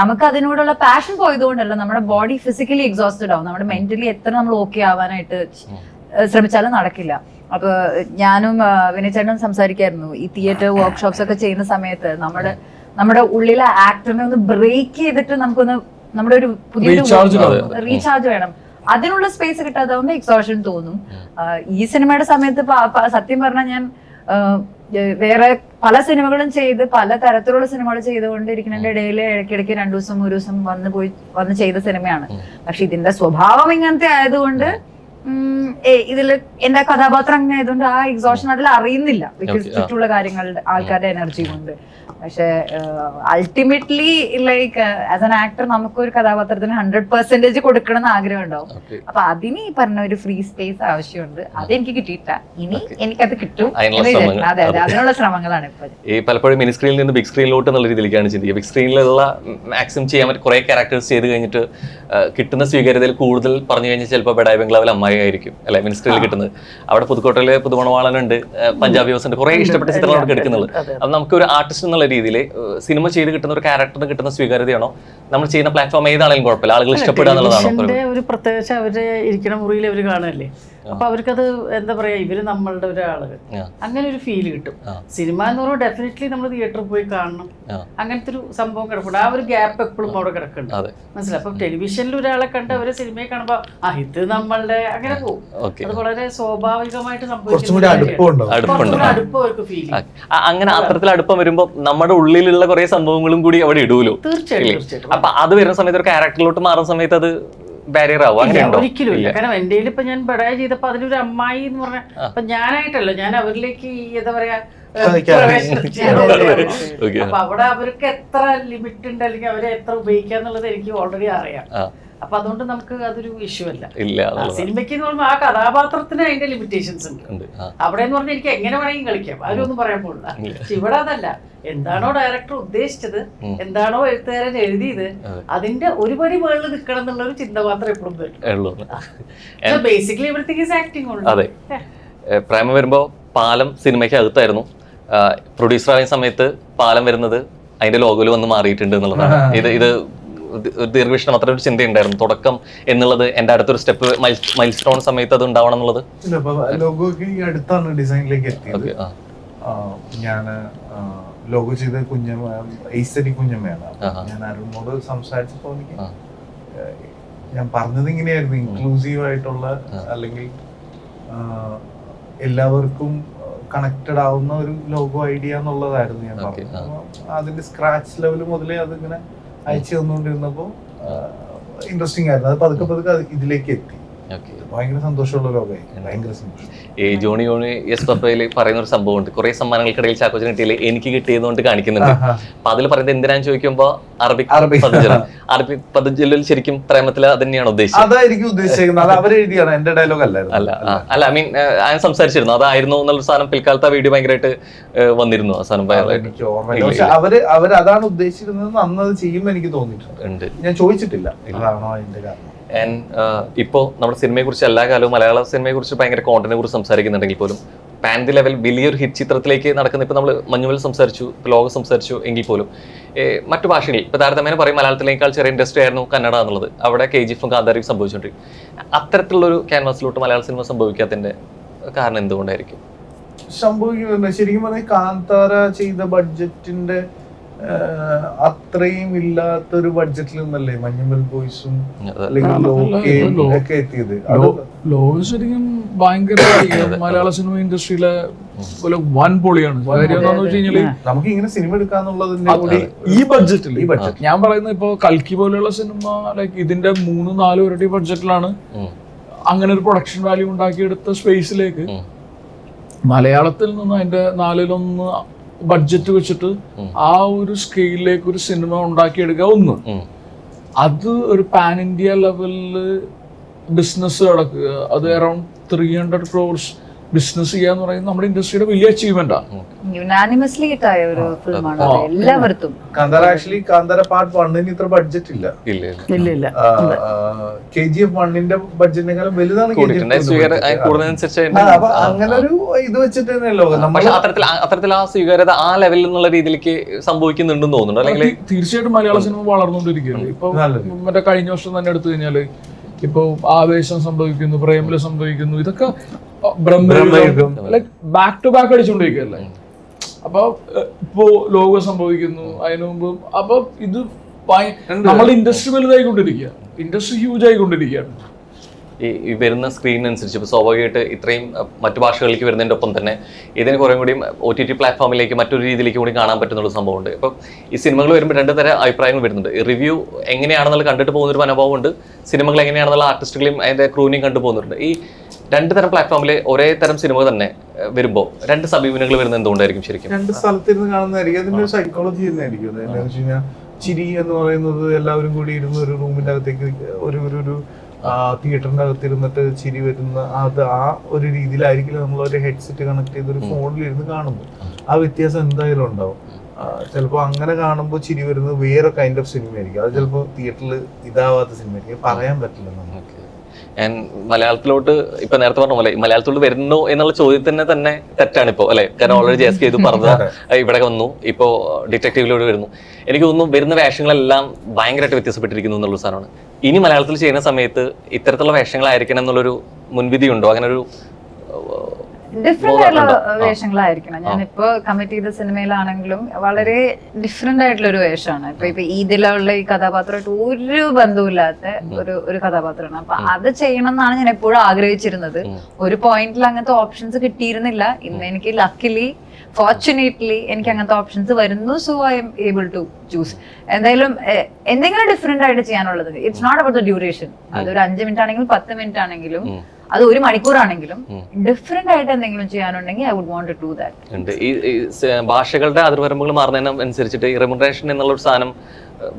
നമുക്ക് അതിനോടുള്ള പാഷൻ പോയതുകൊണ്ടല്ല നമ്മുടെ ബോഡി ഫിസിക്കലി എക്സോസ്റ്റഡ് ആവും. നമ്മുടെ മെന്റലി എത്ര നമ്മൾ ഓക്കെ ആവാനായിട്ട് ശ്രമിച്ചാലും നടക്കില്ല. അപ്പൊ ഞാനും വിനയച്ചേട്ടനും വിനയചേട്ടനും സംസാരിക്കായിരുന്നു. ഈ തിയേറ്റർ വർക്ക്ഷോപ്സ് ഒക്കെ ചെയ്യുന്ന സമയത്ത് നമ്മുടെ നമ്മുടെ ഉള്ളിലെ ആക്ടറിനെ ഒന്ന് ബ്രേക്ക് ചെയ്തിട്ട് നമുക്കൊന്ന് നമ്മുടെ ഒരു പുതിയൊരു റീചാർജ് വേണം. അതിനുള്ള സ്പേസ് കിട്ടാതാവുമ്പോൾ എക്സോഷൻ തോന്നും. ഈ സിനിമയുടെ സമയത്ത് സത്യം പറഞ്ഞാൽ ഞാൻ വേറെ പല സിനിമകളും ചെയ്ത് പല തരത്തിലുള്ള സിനിമകൾ ചെയ്തുകൊണ്ടിരിക്കുന്നതിന്റെ ഇടയിൽ ഇടയ്ക്കിടയ്ക്ക് രണ്ടു ദിവസം ഒരു ദിവസം വന്ന് പോയി വന്ന് ചെയ്ത സിനിമയാണ്. പക്ഷെ ഇതിന്റെ സ്വഭാവം ഇങ്ങനത്തെ ആയതുകൊണ്ട് ഇതിൽ എന്റെ കഥാപാത്രം അങ്ങനെ ആയതുകൊണ്ട് ആ എക്സോഷൻ അതിൽ അറിയുന്നില്ല. ബിക്കോസ്. ചുറ്റുള്ള കാര്യങ്ങളുടെ ആൾക്കാരുടെ എനർജി കൊണ്ട്. പക്ഷെ ultimately like as an actor നമുക്ക് ഒരു കഥാപാത്രത്തിന് ഹൺഡ്രഡ് പെർസെന്റേജ് കൊടുക്കണം എന്ന് ആഗ്രഹം ഉണ്ടാവും അപ്പൊ അതിന് ഈ പറഞ്ഞ ഒരു ഫ്രീ സ്പേസ് ആവശ്യമുണ്ട്. അത് എനിക്ക് കിട്ടിയിട്ടില്ല. ഇനി എനിക്കത് കിട്ടും. അതെ അതെ അതിനുള്ള ശ്രമങ്ങളാണ് ഇപ്പൊ. ഈ പലപ്പോഴും മിനി സ്ക്രീനിൽ നിന്ന് ബിഗ് സ്ക്രീനിലോട്ട് എന്നുള്ള രീതിയിലേക്കാണ് ചിന്തിക്കുക. ബിഗ് സ്ക്രീനിലുള്ള മാക്സിമം ചെയ്യാൻ പറ്റും. കുറേ ക്യാരക്ടേഴ്സ് ചെയ്ത് കഴിഞ്ഞിട്ട് കിട്ടുന്ന സ്വീകാര്യതയിൽ കൂടുതൽ പറഞ്ഞു കഴിഞ്ഞാൽ ചിലപ്പോൾ ബെഡായി ബംഗ്ലാവിൽ അമ്മായി ആയിരിക്കും. അല്ലെ? മിനി കിട്ടുന്നത്. അവിടെ പുതുക്കോട്ടയിലെ പുതുമണവാളനുണ്ട്. പഞ്ചാബി ഹൗസ് ഉണ്ട്. കുറേ ഇഷ്ടപ്പെട്ട ചിത്രങ്ങൾ അവിടെ എടുക്കുന്നത്. അത് നമുക്ക് ഒരു ആർട്ടിസ്റ്റ് എന്നുള്ള രീതിയിൽ സിനിമ ചെയ്ത് കിട്ടുന്ന ഒരു ക്യാരക്ടറിന് കിട്ടുന്ന സ്വീകാര്യതയാണോ? നമ്മൾ ചെയ്യുന്ന പ്ലാറ്റ്ഫോം ഏതാണെങ്കിലും കുഴപ്പമില്ല. ആളുകൾ ഇഷ്ടപ്പെടുക എന്നുള്ളതാണോ? ഒരു പ്രത്യേകിച്ച് അവരെ ഇരിക്കുന്ന മുറിയിൽ അവർ കാണുമല്ലേ അപ്പൊ അവർക്കത് എന്താ പറയാ ഇവർ നമ്മളുടെ ഒരാളുകൾ അങ്ങനെ ഒരു ഫീൽ കിട്ടും. സിനിമ എന്ന് പറയുമ്പോൾ ഡെഫിനറ്റ്ലി നമ്മൾ തിയേറ്ററിൽ പോയി കാണണം. അങ്ങനത്തെ ഒരു സംഭവം കിടപ്പുണ്ട്. ആ ഒരു ഗ്യാപ്പ് എപ്പോഴും അവിടെ കിടക്കുന്നുണ്ട് മനസ്സിലായി? അപ്പൊ ടെലിവിഷനിൽ ഒരാളെ കണ്ട് അവരെ സിനിമയെ കാണുമ്പോ ആ ഇത് നമ്മളുടെ അങ്ങനെ പോകും ഓക്കെ. അത് വളരെ സ്വാഭാവികമായിട്ട് സംഭവിക്കും അടുപ്പം അവർക്ക് ഫീൽ അങ്ങനെ അത്തരത്തിൽ അടുപ്പം വരുമ്പോൾ നമ്മുടെ ഉള്ളിലുള്ള കുറെ സംഭവങ്ങളും കൂടി അവിടെ ഇടൂലോ? തീർച്ചയായിട്ടും അപ്പൊ അത് വരുന്ന സമയത്ത് ഒരു ക്യാരക്ടറിലോട്ട് മാറുന്ന സമയത്ത് അത് ബാരിയർ ആവും. അങ്ങനെയുണ്ടോ? ഒരിക്കലും ഇല്ല. കാരണം എന്റെ ഇപ്പൊ ഞാൻ ബഡായ ചെയ്തപ്പോ അതിലൊരു അമ്മായി എന്ന് പറഞ്ഞ അപ്പൊ ഞാനായിട്ടല്ല ഞാൻ അവരിലേക്ക് എന്താ പറയാ. അപ്പൊ അവിടെ അവർക്ക് എത്ര ലിമിറ്റ് ഉണ്ട് അല്ലെങ്കിൽ അവരെ എത്ര ഉപയോഗിക്കാന്നുള്ളത് എനിക്ക് ഓൾറെഡി അറിയാം. അപ്പൊ അതുകൊണ്ട് നമുക്ക് അതൊരു ഇഷ്യൂ അല്ല. ഇല്ല സിനിമയ്ക്ക് എന്ന് പറയുമ്പോൾ ആ കഥാപാത്രത്തിന് അതിന്റെ ലിമിറ്റേഷൻസ് ഉണ്ട്. ഉണ്ട് അവിടെ എന്ന് പറഞ്ഞാൽ എനിക്ക് എങ്ങനെ വേണമെങ്കിലും കളിക്കാം. അതിലൊന്നും പറയാൻ പോകില്ല പക്ഷെ ഇവിടെ അതല്ല. എന്താണോ ഡയറക്ടർ ഉദ്ദേശിച്ചത് എന്താണോ എഴുത്തുകാരൻ എഴുതിയത് അതിന്റെ ഒരുപടി മുകളിൽ നിൽക്കണം എന്നുള്ള ഒരു ചിന്ത മാത്രമേ എപ്പോഴും വരും. ഉള്ളൂ. ബേസിക്കലി എവറിത്തിങ് ഈസ് ആക്ടിങ് ഉണ്ട് അതെ. പ്രേമം വരുമ്പോൾ പാലം സിനിമയ്ക്ക് അകത്തായിരുന്നു പ്രൊഡ്യൂസർ ആയ സമയത്ത് പാലം വരുന്നത് അതിന്റെ ലോഗോയിൽ വന്ന് മാറിയിട്ടുണ്ട് എന്നുള്ളതാണ്. ഇത് ഇത് ദീർഘവീക്ഷണം അത്ര ഒരു ചിന്തയുണ്ടായിരുന്നു. തുടക്കം എന്നുള്ളത് എന്റെ അടുത്തൊരു സ്റ്റെപ്പ് മൈൽ സ്റ്റോൺ സമയത്ത് അത് ഉണ്ടാവണം എന്നുള്ളത്. ഇല്ല ലോഗോ ഒക്കെ ഈ അടുത്താണ് ഡിസൈനിലേക്ക് എത്തിയത്. ഞാൻ ലോഗോ ചെയ്ത കുഞ്ഞമ്മ ഈസ്റ്റരി കുഞ്ഞമ്മയാണ്. ഞാൻ അരുണിനോട് സംസാരിച്ചപ്പോൾ എനിക്ക്. ഞാൻ പറഞ്ഞത് ഇങ്ങനെയായിരുന്നു ഇൻക്ലൂസീവ് ആയിട്ടുള്ള അല്ലെങ്കിൽ എല്ലാവർക്കും കണക്റ്റഡ് ആവുന്ന ഒരു ലോഗോ ഐഡിയ എന്നുള്ളതായിരുന്നു ഞാൻ പറഞ്ഞത്. അതിന്റെ സ്ക്രാച്ച് ലെവൽ മുതലേ അതിങ്ങനെ അയച്ചു തന്നുകൊണ്ടിരുന്നപ്പോ ഇൻട്രസ്റ്റിംഗ് ആയിരുന്നു. അത് പതുക്കെ പതുക്കെ ഇതിലേക്ക് എത്തി. ഭയങ്കര സന്തോഷമുള്ള ലോകമായി. ഭയങ്കര സന്തോഷം. ഈ ജോണി ജോണി എസ് പപ്പയിൽ പറയുന്ന ഒരു സംഭവമുണ്ട്. കുറെ സമ്മാനങ്ങൾക്കിടയിൽ ചാക്കോച്ചൻ കിട്ടിയില്ല? എനിക്ക് കിട്ടിയതുകൊണ്ട് കാണിക്കുന്നുണ്ട്. ആഹാ. അപ്പൊ അതിൽ പറയുന്നത് എന്തിനാന്ന് ചോദിക്കുമ്പോ അറബിക്. പദജലം അറബിക് പദജലിൽ ശരിക്കും പ്രേമത്തിൽ അത് തന്നെയാണ് ഉദ്ദേശിച്ചത്. അതായിരിക്കും ഉദ്ദേശിക്കുന്നത് അവരെഴുതിയാണ് എന്റെ ഡയലോഗ് അല്ലായിരുന്നു. അല്ല അല്ല ഐ മീൻ ഞാൻ സംസാരിച്ചിരുന്നു. അതായിരുന്നു എന്നുള്ള സാധനം പിൽക്കാലത്ത് ആ വീഡിയോ ഭയങ്കരമായിട്ട് വന്നിരുന്നു. ആ സാധനം പക്ഷെ അവർ അവർ അതാണ് ഉദ്ദേശിച്ചിരുന്നത്. അന്ന് അത് ചെയ്യുമ്പോൾ എനിക്ക് തോന്നിയിട്ടുണ്ട്. ഞാൻ ചോദിച്ചിട്ടില്ല. അതാണോ അതിന്റെ കാരണം? ആൻഡ് ഇപ്പോൾ നമ്മുടെ സിനിമയെ കുറിച്ച് എല്ലാ കാലവും മലയാള സിനിമയെ കുറിച്ച് ഭയങ്കര കോണ്ടന്റിനെ കുറിച്ച് സംസാരിക്കുന്നുണ്ടെങ്കിൽ പോലും പാൻ ദി ലെവൽ വലിയൊരു ഹിറ്റ് ചിത്രത്തിലേക്ക് നടക്കുന്ന ഇപ്പോൾ നമ്മൾ മഞ്ഞുവിൽ സംസാരിച്ചു ഇപ്പോൾ ലോകം സംസാരിച്ചു എങ്കിൽ പോലും മറ്റു ഭാഷകളിൽ ഇപ്പോൾ താരതമ്യേന പറയും മലയാളത്തിലേക്കാൾ ചെറിയ ഇൻഡസ്ട്രി ആയിരുന്നു കന്നഡ എന്നുള്ളത്. അവിടെ കെ ജി എഫും കാന്താരിയും സംഭവിച്ചുകൊണ്ടിരിക്കും. അത്തരത്തിലുള്ളൊരു ക്യാൻവാസിലോട്ട് മലയാള സിനിമ സംഭവിക്കാത്തതിന്റെ കാരണം എന്തുകൊണ്ടായിരിക്കും? സംഭവിക്കുന്നുണ്ട്. ശരിക്കും പറഞ്ഞാൽ കാന്താര ചെയ്ത ബഡ്ജറ്റിന്റെ അത്രയും ഇല്ലാത്തൊരു ബഡ്ജറ്റിൽ നിന്നല്ലേ മഞ്ഞുമൽ ബോയ്സും അല്ലെങ്കിൽ ഒക്കെ എത്തിയത്? ശരിക്കും ഭയങ്കര മലയാള സിനിമ ഇൻഡസ്ട്രിയിലെ പോലെ വൻ പൊളിയാണ്. നമുക്ക് ഇങ്ങനെ സിനിമ എടുക്കാന്നുള്ളതിന്റെ കൂടി ഈ ബഡ്ജറ്റിൽ ഈ ബഡ്ജറ്റ് ഞാൻ പറയുന്നത് ഇപ്പൊ കൽക്കി പോലെയുള്ള സിനിമ ലൈക്ക് ഇതിന്റെ മൂന്ന് നാല് ഇരട്ടി ബഡ്ജറ്റിലാണ് അങ്ങനെ ഒരു പ്രൊഡക്ഷൻ വാല്യൂ ഉണ്ടാക്കിയെടുത്ത സ്പേസിലേക്ക് മലയാളത്തിൽ നിന്ന് അതിന്റെ നാലിലൊന്ന് ബഡ്ജറ്റ് വെച്ചിട്ട് ആ ഒരു സ്കെയിലിലേക്ക് ഒരു സിനിമ ഉണ്ടാക്കിയെടുക്കുക ഒന്ന്. അത് ഒരു പാൻ ഇന്ത്യ ലെവലിൽ ബിസിനസ് നടക്കുക. അത് around three hundred crores business ചെയ്യാന്ന് പറയുന്നത് നമ്മുടെ ഇൻഡസ്ട്രിയുടെ വലിയ അച്ചീവ്മെന്റാണ് യുനാനിമസ്ലി കിട്ടായ ഒരു ഫിലിമാണ് എല്ലാവർക്കും കാന്താര ആക്ച്വലി കാന്താര പാർട്ട് വണ്ണിന് ഇത്ര ബഡ്ജറ്റ് ഇല്ല. ഇല്ല ഇല്ല. കെ ജി എഫ് വണ്ണിന്റെ ബഡ്ജറ്റിനേക്കാളും വലുതാണ് അപ്പൊ അങ്ങനെ ഒരു ഇത് വെച്ചിട്ട് തന്നെയല്ലോ അത്തരത്തിൽ ആ- സ്വീകാര്യത ആ ലെവലിൽ നിന്നുള്ള രീതിയിലേക്ക് സംഭവിക്കുന്നുണ്ടെന്ന് തോന്നുന്നുണ്ട്. അല്ലെങ്കിൽ തീർച്ചയായിട്ടും മലയാള സിനിമ വളർന്നുകൊണ്ടിരിക്കുകയാണ്. ഇപ്പൊ മറ്റേ കഴിഞ്ഞ വർഷം തന്നെ എടുത്തു കഴിഞ്ഞാൽ ഇപ്പൊ ആവേശം സംഭവിക്കുന്നു പ്രേമല സംഭവിക്കുന്നു. ഇതൊക്കെ Brahmayugam. Like back to back അടിച്ചുകൊണ്ടിരിക്കുകയല്ലേ അപ്പൊ ഏഹ്, ഇപ്പോ ലോകം സംഭവിക്കുന്നു അതിനു മുമ്പ്. അപ്പൊ ഇത് നമ്മൾ ഇൻഡസ്ട്രി വലുതായിക്കൊണ്ടിരിക്കുക ഇൻഡസ്ട്രി ഹ്യൂജ് ആയിക്കൊണ്ടിരിക്കുകയാണ്. ഈ വരുന്ന വരുന്ന സ്ക്രീനനുസരിച്ച് ഇപ്പോൾ സ്വാഭാവികമായിട്ട് ഇത്രയും മറ്റു ഭാഷകളിലേക്ക് വരുന്നതിന്റെ ഒപ്പം തന്നെ ഇതിന് കുറേ കൂടിയും ഒ ടി ടി പ്ലാറ്റ്ഫോമിലേക്ക് മറ്റൊരു രീതിയിലേക്ക് കൂടി കാണാൻ പറ്റുന്നൊരു സംഭവമുണ്ട്. ഇപ്പം ഈ സിനിമകൾ വരുമ്പോൾ രണ്ട് തരം അഭിപ്രായങ്ങൾ വരുന്നുണ്ട്. റിവ്യൂ എങ്ങനെയാണെന്നുള്ള കണ്ടിട്ട് പോകുന്നൊരു മനോഭാവമുണ്ട്. സിനിമകൾ എങ്ങനെയാണെന്നുള്ള ആർട്ടിസ്റ്റുകളെയും അതിന്റെ ക്രൂവിനെയും കണ്ടു പോകുന്നുണ്ട്. ഈ രണ്ട് തരം പ്ലാറ്റ്ഫോമിൽ ഒരേ തരം സിനിമ തന്നെ വരുമ്പോൾ രണ്ട് സമീപനങ്ങൾ വരുന്നത് എന്തുകൊണ്ടായിരിക്കും ശരിക്കും? രണ്ട് സ്ഥലത്തിരുന്ന് കാണുന്നതായിരിക്കും. അതിന്റെ ഒരു സൈക്കോളജി തന്നെയായിരിക്കും അത്. എന്താണെന്ന് വെച്ച് കഴിഞ്ഞാൽ ചിരി എന്ന് പറയുന്നത് എല്ലാവരും കൂടി ഇരുന്ന് ഒരു റൂമിന്റെ അകത്തേക്ക് ഒരു ഒരു ഒരു തിയേറ്ററിന്റെ അകത്തിരുന്നിട്ട് ചിരി വരുന്ന അത് ആ ഒരു രീതിയിലായിരിക്കില്ല നമ്മൾ ഒരു ഹെഡ്സെറ്റ് കണക്ട് ചെയ്ത് ഒരു ഫോണിൽ ഇരുന്ന് കാണുമ്പോൾ ആ വ്യത്യാസം എന്തായാലും ഉണ്ടാവും. ചിലപ്പോൾ അങ്ങനെ കാണുമ്പോൾ ചിരി വരുന്നത് വേറെ കൈൻഡ് ഓഫ് സിനിമ ആയിരിക്കും. അത് ചിലപ്പോൾ തിയേറ്ററിൽ ഇതാവാത്ത സിനിമ ആയിരിക്കും. പറയാൻ പറ്റില്ല നമുക്ക്. ഞാൻ മലയാളത്തിലോട്ട് ഇപ്പൊ നേരത്തെ പറഞ്ഞ പോലെ മലയാളത്തിലോട്ട് വരുന്നു എന്നുള്ള ചോദ്യത്തിന് തന്നെ തെറ്റാണ് ഇപ്പോ അല്ലെ? കാരണം ഓൾറെഡി ജെസ് ചെയ്ത് പറഞ്ഞ ഇവിടെ വന്നു. ഇപ്പോ ഡിറ്റക്റ്റീവിലൂടെ വരുന്നു. എനിക്ക് തോന്നുന്നു വരുന്ന വേഷങ്ങളെല്ലാം ഭയങ്കരമായിട്ട് വ്യത്യാസപ്പെട്ടിരിക്കുന്നു എന്നുള്ള സാധനമാണ്. ഇനി മലയാളത്തിൽ ചെയ്യുന്ന സമയത്ത് ഇത്തരത്തിലുള്ള വേഷങ്ങളായിരിക്കണം എന്നുള്ളൊരു മുൻവിധിയുണ്ടോ? അങ്ങനെ ഒരു ഡിഫറെന്റ് ആയിട്ടുള്ള. വേഷങ്ങളായിരിക്കണം. ഞാനിപ്പോ കമ്മിറ്റ് ചെയ്ത സിനിമയിലാണെങ്കിലും വളരെ ഡിഫറെന്റ് ആയിട്ടുള്ള ഒരു വേഷമാണ്. ഇപ്പൊ ഇപ്പൊ ഈദിലുള്ള ഈ കഥാപാത്രമായിട്ട് ഒരു ബന്ധവുമില്ലാത്ത ഒരു ഒരു കഥാപാത്രമാണ്. അപ്പൊ അത് ചെയ്യണം എന്നാണ് ഞാൻ എപ്പോഴും ആഗ്രഹിച്ചിരുന്നത് ഒരു പോയിന്റിൽ അങ്ങനത്തെ ഓപ്ഷൻസ് കിട്ടിയിരുന്നില്ല. ഇന്ന് എനിക്ക് ലക്കിലി ഫോർച്ചുനേറ്റ്ലി എനിക്ക് അങ്ങനത്തെ ഓപ്ഷൻസ് വരുന്നു so I'm able to choose എന്തായാലും എന്തെങ്കിലും ഡിഫറെന്റ് ആയിട്ട് ചെയ്യാനുള്ളത്. It's not about the duration അതൊരു അഞ്ച് മിനിറ്റ് ആണെങ്കിലും പത്ത് മിനിറ്റ് ആണെങ്കിലും അത് ഒരു മണിക്കൂറാണെങ്കിലും ഡിഫറെന്റ് ആയിട്ട് എന്തെങ്കിലും ചെയ്യാനുണ്ടെങ്കിൽ I would want to do that ഉണ്ട്. ഈ ഭാഷകളുടെ അതിർവരമ്പുകൾ മാറുന്നതിന് അനുസരിച്ചിട്ട് ഈ റെമുനറേഷൻ എന്നുള്ള ഒരു സാധനം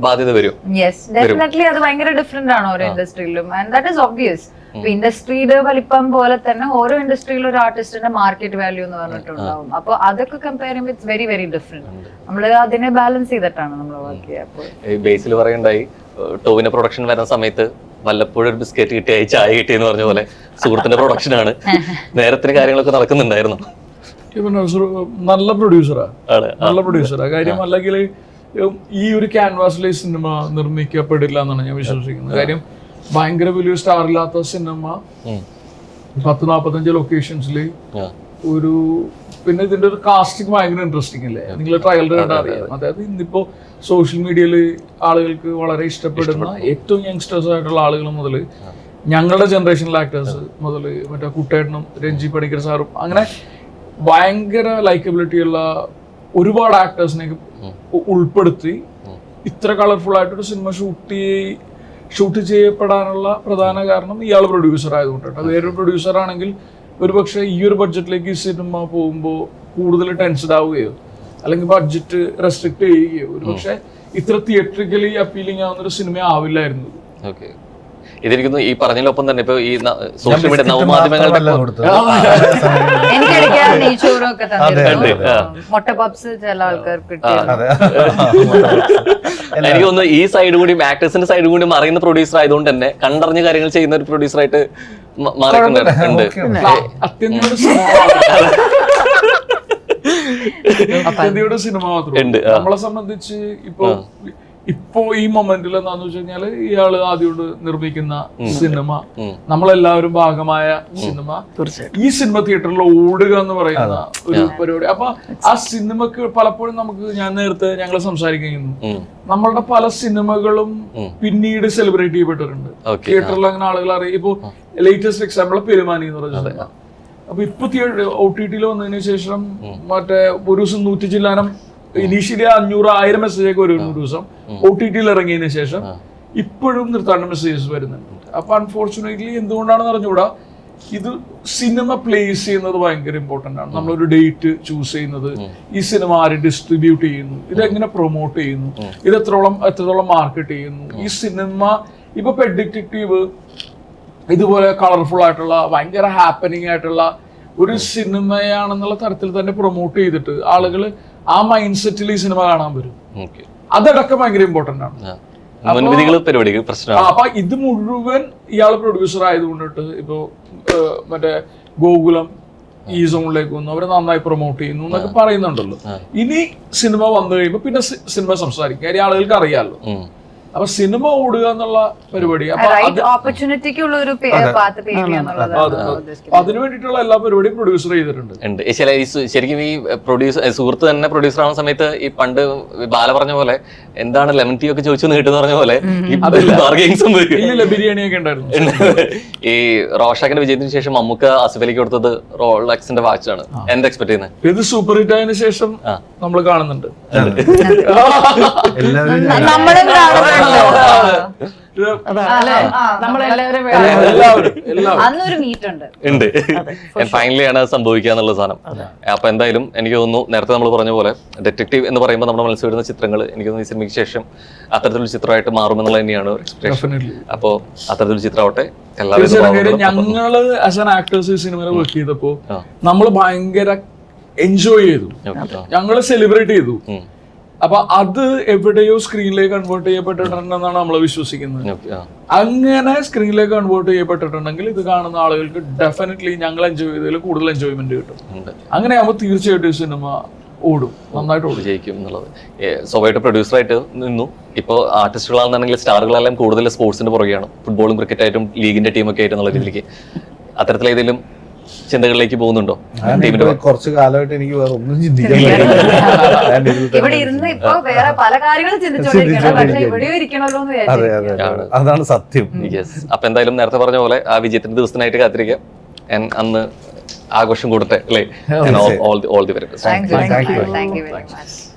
ബാധ്യത വരും. യെസ് ഡെഫിനറ്റ്ലി അത് ഭയങ്കര ഡിഫറെന്റ് ആണ് ഓരോ ഇൻഡസ്ട്രിയിലും ആൻഡ് ദാറ്റ് ഈസ് ഒബ്വിയസ് ഇൻഡസ്ട്രിയുടെ വലിപ്പം പോലെ തന്നെ ഓരോ ഇൻഡസ്ട്രിയിലും ഒരു ആർട്ടിസ്റ്റിന്റെ മാർക്കറ്റ് വാല്യൂ എന്ന് പറഞ്ഞിട്ടുണ്ടാവും അപ്പൊ അതൊക്കെ കമ്പയർ ചെയ്യുമ്പോൾ ഇറ്റ്സ് വെരി വെരി ഡിഫറെന്റ് നമ്മൾ അതിനെ ബാലൻസ് ചെയ്തിട്ടാണ് നമ്മൾ വർക്ക് ചെയ്യുക. ബേസിൽ പറയണ്ടായി പ്രൊഡക്ഷൻ വരുന്ന സമയത്ത് വല്ലപ്പോഴും ഒരു ബിസ്ക്കറ്റ് കിട്ടിയായി ചായ കിട്ടിയെന്ന് പറഞ്ഞ പോലെ സുഹൃത്തിന്റെ പ്രൊഡക്ഷനാണ് നേരത്തിന് കാര്യങ്ങളൊക്കെ നടക്കുന്നുണ്ടായിരുന്നു. നല്ല പ്രൊഡ്യൂസറാ നല്ല പ്രൊഡ്യൂസറാ കാര്യം അല്ലെങ്കിൽ ഈ ഒരു ക്യാൻവാസിൽ സിനിമ നിർമ്മിക്കപ്പെടില്ല എന്നാണ് ഞാൻ വിശ്വസിക്കുന്നത്. കാര്യം ഭയങ്കര വലിയ സ്റ്റാർ ഇല്ലാത്ത സിനിമ. പത്ത് നാൽപ്പത്തഞ്ച് ലൊക്കേഷൻസിൽ ഒരു പിന്നെ ഇതിന്റെ ഒരു കാസ്റ്റിംഗ് ഭയങ്കര ഇൻട്രസ്റ്റിംഗ് അല്ലേ? നിങ്ങൾ ട്രയൽ കണ്ടാ അറിയാം. അതായത് ഇന്നിപ്പോ സോഷ്യൽ മീഡിയയിൽ ആളുകൾക്ക് വളരെ ഇഷ്ടപ്പെടുന്ന ഏറ്റവും യങ്സ്റ്റേഴ്സ് ആയിട്ടുള്ള ആളുകൾ മുതൽ ഞങ്ങളുടെ ജനറേഷനിലെ ആക്ടേഴ്സ് മുതൽ മറ്റേ കുട്ടേട്ടനും രഞ്ജി പണിക്കർ സാറും അങ്ങനെ ഭയങ്കര ലൈക്കബിലിറ്റി ഉള്ള ഒരുപാട് ആക്ടേഴ്സിനെ ഉൾപ്പെടുത്തി ഇത്ര കളർഫുൾ ആയിട്ടൊരു സിനിമ ഷൂട്ട് ഷൂട്ട് ചെയ്യപ്പെടാനുള്ള പ്രധാന കാരണം ഇയാൾ പ്രൊഡ്യൂസർ ആയതുകൊണ്ടാണ്. വേറൊരു പ്രൊഡ്യൂസർ ആണെങ്കിൽ ഒരുപക്ഷെ ഈ ഒരു ബഡ്ജറ്റിലേക്ക് ഈ സിനിമ പോകുമ്പോൾ കൂടുതൽ ടെൻസ്ഡ് ആവുകയോ അല്ലെങ്കിൽ ബഡ്ജറ്റ് റെസ്ട്രിക്ട് ചെയ്യുകയോ ഒരുപക്ഷെ ഇത്ര തിയേറ്ററിക്കലി അപ്പീലിംഗ് ആവുന്ന ഒരു സിനിമ ആവില്ലായിരുന്നു. ഓക്കെ ഇതിരിക്കുന്നു ഈ പറഞ്ഞതിനൊപ്പം തന്നെ ഇപ്പൊ ഈ സോഷ്യൽ മീഡിയ നവമാധ്യമങ്ങളുടെ എനിക്ക് തോന്നുന്നു ഈ സൈഡ് കൂടി ആക്ടേഴ്സിന്റെ സൈഡ് കൂടി അറിയുന്ന പ്രൊഡ്യൂസർ ആയതുകൊണ്ട് തന്നെ കണ്ടറിഞ്ഞ കാര്യങ്ങൾ ചെയ്യുന്ന ഒരു പ്രൊഡ്യൂസർ ആയിട്ട് അത്യന്തയുടെ സിനിമ മാത്രം. നമ്മളെ സംബന്ധിച്ച് ഇപ്പൊ ഇപ്പോ ഈ മൊമെന്റിൽ എന്താന്ന് വെച്ച് കഴിഞ്ഞാൽ ഇയാൾ ആദ്യോട് നിർമ്മിക്കുന്ന സിനിമ നമ്മളെല്ലാവരും ഭാഗമായ സിനിമ ഈ സിനിമ തിയേറ്ററിൽ ഓടുക എന്ന് പറയുന്ന ഒരു പരിപാടി. അപ്പൊ ആ സിനിമക്ക് പലപ്പോഴും നമുക്ക് ഞാൻ നേരത്തെ ഞങ്ങൾ സംസാരിക്കുന്നു. നമ്മളുടെ നമ്മളുടെ പല സിനിമകളും പിന്നീട് സെലിബ്രേറ്റ് ചെയ്യപ്പെട്ടിട്ടുണ്ട്. തിയേറ്ററിൽ അങ്ങനെ ആളുകൾ അറിയാം. ഇപ്പോ ലേറ്റസ്റ്റ് എക്സാമ്പിൾ പെരുമാനി എന്ന് പറഞ്ഞ സിനിമ. അപ്പൊ ഇപ്പൊ ഒ ടി ടിയിൽ വന്നതിന് ശേഷം മറ്റേ ഒരു ദിവസം നൂറ്റി ചില്ലാനം ഇനീഷ്യലി അഞ്ഞൂറ് ആയിരം മെസ്സേജ് ഒക്കെ ഒരു ദിവസം. ഒ ടി ടിയിൽ ഇറങ്ങിയതിന് ശേഷം ഇപ്പോഴും നിർത്താണ്ട് മെസ്സേജസ് വരുന്നുണ്ട്. അപ്പൊ അൺഫോർച്ചുനേറ്റ്ലി എന്തുകൊണ്ടാണെന്ന് അറിഞ്ഞുകൂടാ? ഇത് സിനിമ പ്ലേസ് ചെയ്യുന്നത് ഭയങ്കര ഇമ്പോർട്ടന്റ് ആണ്. നമ്മളൊരു ഡേറ്റ് ചൂസ് ചെയ്യുന്നത്. ഈ സിനിമ ആര് ഡിസ്ട്രിബ്യൂട്ട് ചെയ്യുന്നു? ഇതെങ്ങനെ എങ്ങനെ പ്രൊമോട്ട് ചെയ്യുന്നു? ഇത് എത്രത്തോളം എത്രത്തോളം മാർക്കറ്റ് ചെയ്യുന്നു? ഈ സിനിമ ഇപ്പൊ പെഡിക്റ്റീവ് ഇതുപോലെ കളർഫുൾ ആയിട്ടുള്ള ഭയങ്കര ഹാപ്പനിങ് ആയിട്ടുള്ള ഒരു സിനിമയാണെന്നുള്ള തരത്തിൽ തന്നെ പ്രൊമോട്ട് ചെയ്തിട്ട് ആളുകൾ ആ മൈൻഡ് സെറ്റിൽ ഈ സിനിമ കാണാൻ വരും. അതടക്കം ഭയങ്കര ഇമ്പോർട്ടന്റ് ആണ്. അപ്പൊ ഇത് മുഴുവൻ ഇയാൾ പ്രൊഡ്യൂസർ ആയതുകൊണ്ടിട്ട് ഇപ്പോ മറ്റേ ഗോകുലം ഈ സോണിലേക്ക് വന്നു. അവരെ നന്നായി പ്രൊമോട്ട് ചെയ്യുന്നു എന്നൊക്കെ പറയുന്നുണ്ടല്ലോ. ഇനി സിനിമ വന്നു കഴിയുമ്പോ പിന്നെ സിനിമ സംസാരിക്കും. കാര്യം ആളുകൾക്ക് അറിയാലോ. ഉം. അപ്പൊ സിനിമ ഓടുക എന്നുള്ള പരിപാടി. അതിനുവേണ്ടിട്ടുള്ള അതിനു വേണ്ടിയിട്ടുള്ള എല്ലാ പരിപാടിയും പ്രൊഡ്യൂസർ ചെയ്തിട്ടുണ്ട്. ശരിക്കും ഈ പ്രൊഡ്യൂസർ സുഹൃത്ത് തന്നെ പ്രൊഡ്യൂസർ ആവുന്ന സമയത്ത് ഈ പണ്ട് ബാല പറഞ്ഞ പോലെ എന്താണ് ലെമൺ ടീ ഒക്കെ ചോദിച്ചു കിട്ടുന്ന പറഞ്ഞ പോലെ ബിരിയാണിയൊക്കെ ഉണ്ടായിരുന്നു. ഈ റോഷാക്കിന്റെ വിജയത്തിന് ശേഷം മമ്മൂക്ക അസഫലിക്ക് കൊടുത്തത് റോളക്സിന്റെ വാച്ചാണ്. എന്താ എക്സ്പെക്ട് ചെയ്യുന്നത് ഇത് സൂപ്പർ ഹിറ്റ് ആയതിനു ശേഷം നമ്മൾ കാണുന്നുണ്ട്. എല്ലാവരും ഉണ്ട്. ഉണ്ട് ഫൈനലി ആണ് അത് സംഭവിക്കുക എന്നുള്ള സാധനം. അപ്പൊ എന്തായാലും എനിക്ക് തോന്നുന്നു നേരത്തെ നമ്മൾ പറഞ്ഞ പോലെ ഡിറ്റക്റ്റീവ് എന്ന് പറയുമ്പോൾ നമ്മുടെ മനസ്സിൽ വരുന്ന ചിത്രങ്ങൾ എനിക്ക് തോന്നുന്നു ഈ സിനിമയ്ക്ക് ശേഷം അത്തരത്തിലൊരു ചിത്രമായിട്ട് മാറുമെന്നുള്ള തന്നെയാണ് എക്സ്പെക്ടേഷൻ Definitely. അപ്പോ അത്തരത്തിലൊരു ചിത്രമാവട്ടെ. എല്ലാവരും ഞങ്ങൾ ആസ് ആൻ ആക്ടേഴ്സ് ഈ സിനിമയിൽ വർക്ക് ചെയ്തപ്പോ. നമ്മൾ ഭയങ്കര എൻജോയ് ചെയ്തു. ഞങ്ങൾ സെലിബ്രേറ്റ് ചെയ്തു. അപ്പൊ അത് എവിടെയോ സ്ക്രീനിലേക്ക് കൺവേർട്ട് ചെയ്യപ്പെട്ടിട്ടുണ്ടെന്നാണ് നമ്മൾ വിശ്വസിക്കുന്നത്. അങ്ങനെ സ്ക്രീനിലേക്ക് കൺവേർട്ട് ചെയ്യപ്പെട്ടിട്ടുണ്ടെങ്കിൽ ഇത് കാണുന്ന ആളുകൾക്ക് ഡെഫിനറ്റ്ലി ഞങ്ങൾ എൻജോയ് ചെയ്തതിൽ കൂടുതൽ എൻജോയ്മെന്റ് കിട്ടും. അങ്ങനെയാകുമ്പോൾ തീർച്ചയായിട്ടും ഈ സിനിമ ഓടും. നന്നായിട്ട് ഓടും. ജയിക്കും എന്നുള്ളത്. സ്വാഭാവികമായിട്ട് പ്രൊഡ്യൂസറായിട്ട് നിന്നു. ഇപ്പോൾ ആർട്ടിസ്റ്റുകളാണെന്നുണ്ടെങ്കിൽ സ്റ്റാറുകളെല്ലാം കൂടുതൽ സ്പോർട്സിന്റെ പുറകെയാണ്. ഫുട്ബോളും ക്രിക്കറ്റായിട്ടും ലീഗിന്റെ ടീമൊക്കെ ആയിട്ട് എന്നുള്ള രീതിയിലേക്ക്. അത്തരത്തിൽ ഏതെങ്കിലും ചിന്തകളിലേക്ക് പോകുന്നുണ്ടോ? കുറച്ച് കാലമായിട്ട് എനിക്ക് വേറെ ഒന്നും ചിന്തിക്കാൻ. അതാണ് സത്യം. യെസ് അപ്പൊ എന്തായാലും നേരത്തെ പറഞ്ഞ പോലെ ആ വിജയത്തിന്റെ ദിവസത്തിനായിട്ട് കാത്തിരിക്കാം. അന്ന് ആഘോഷം കൂടട്ടെ അല്ലേ? All the very best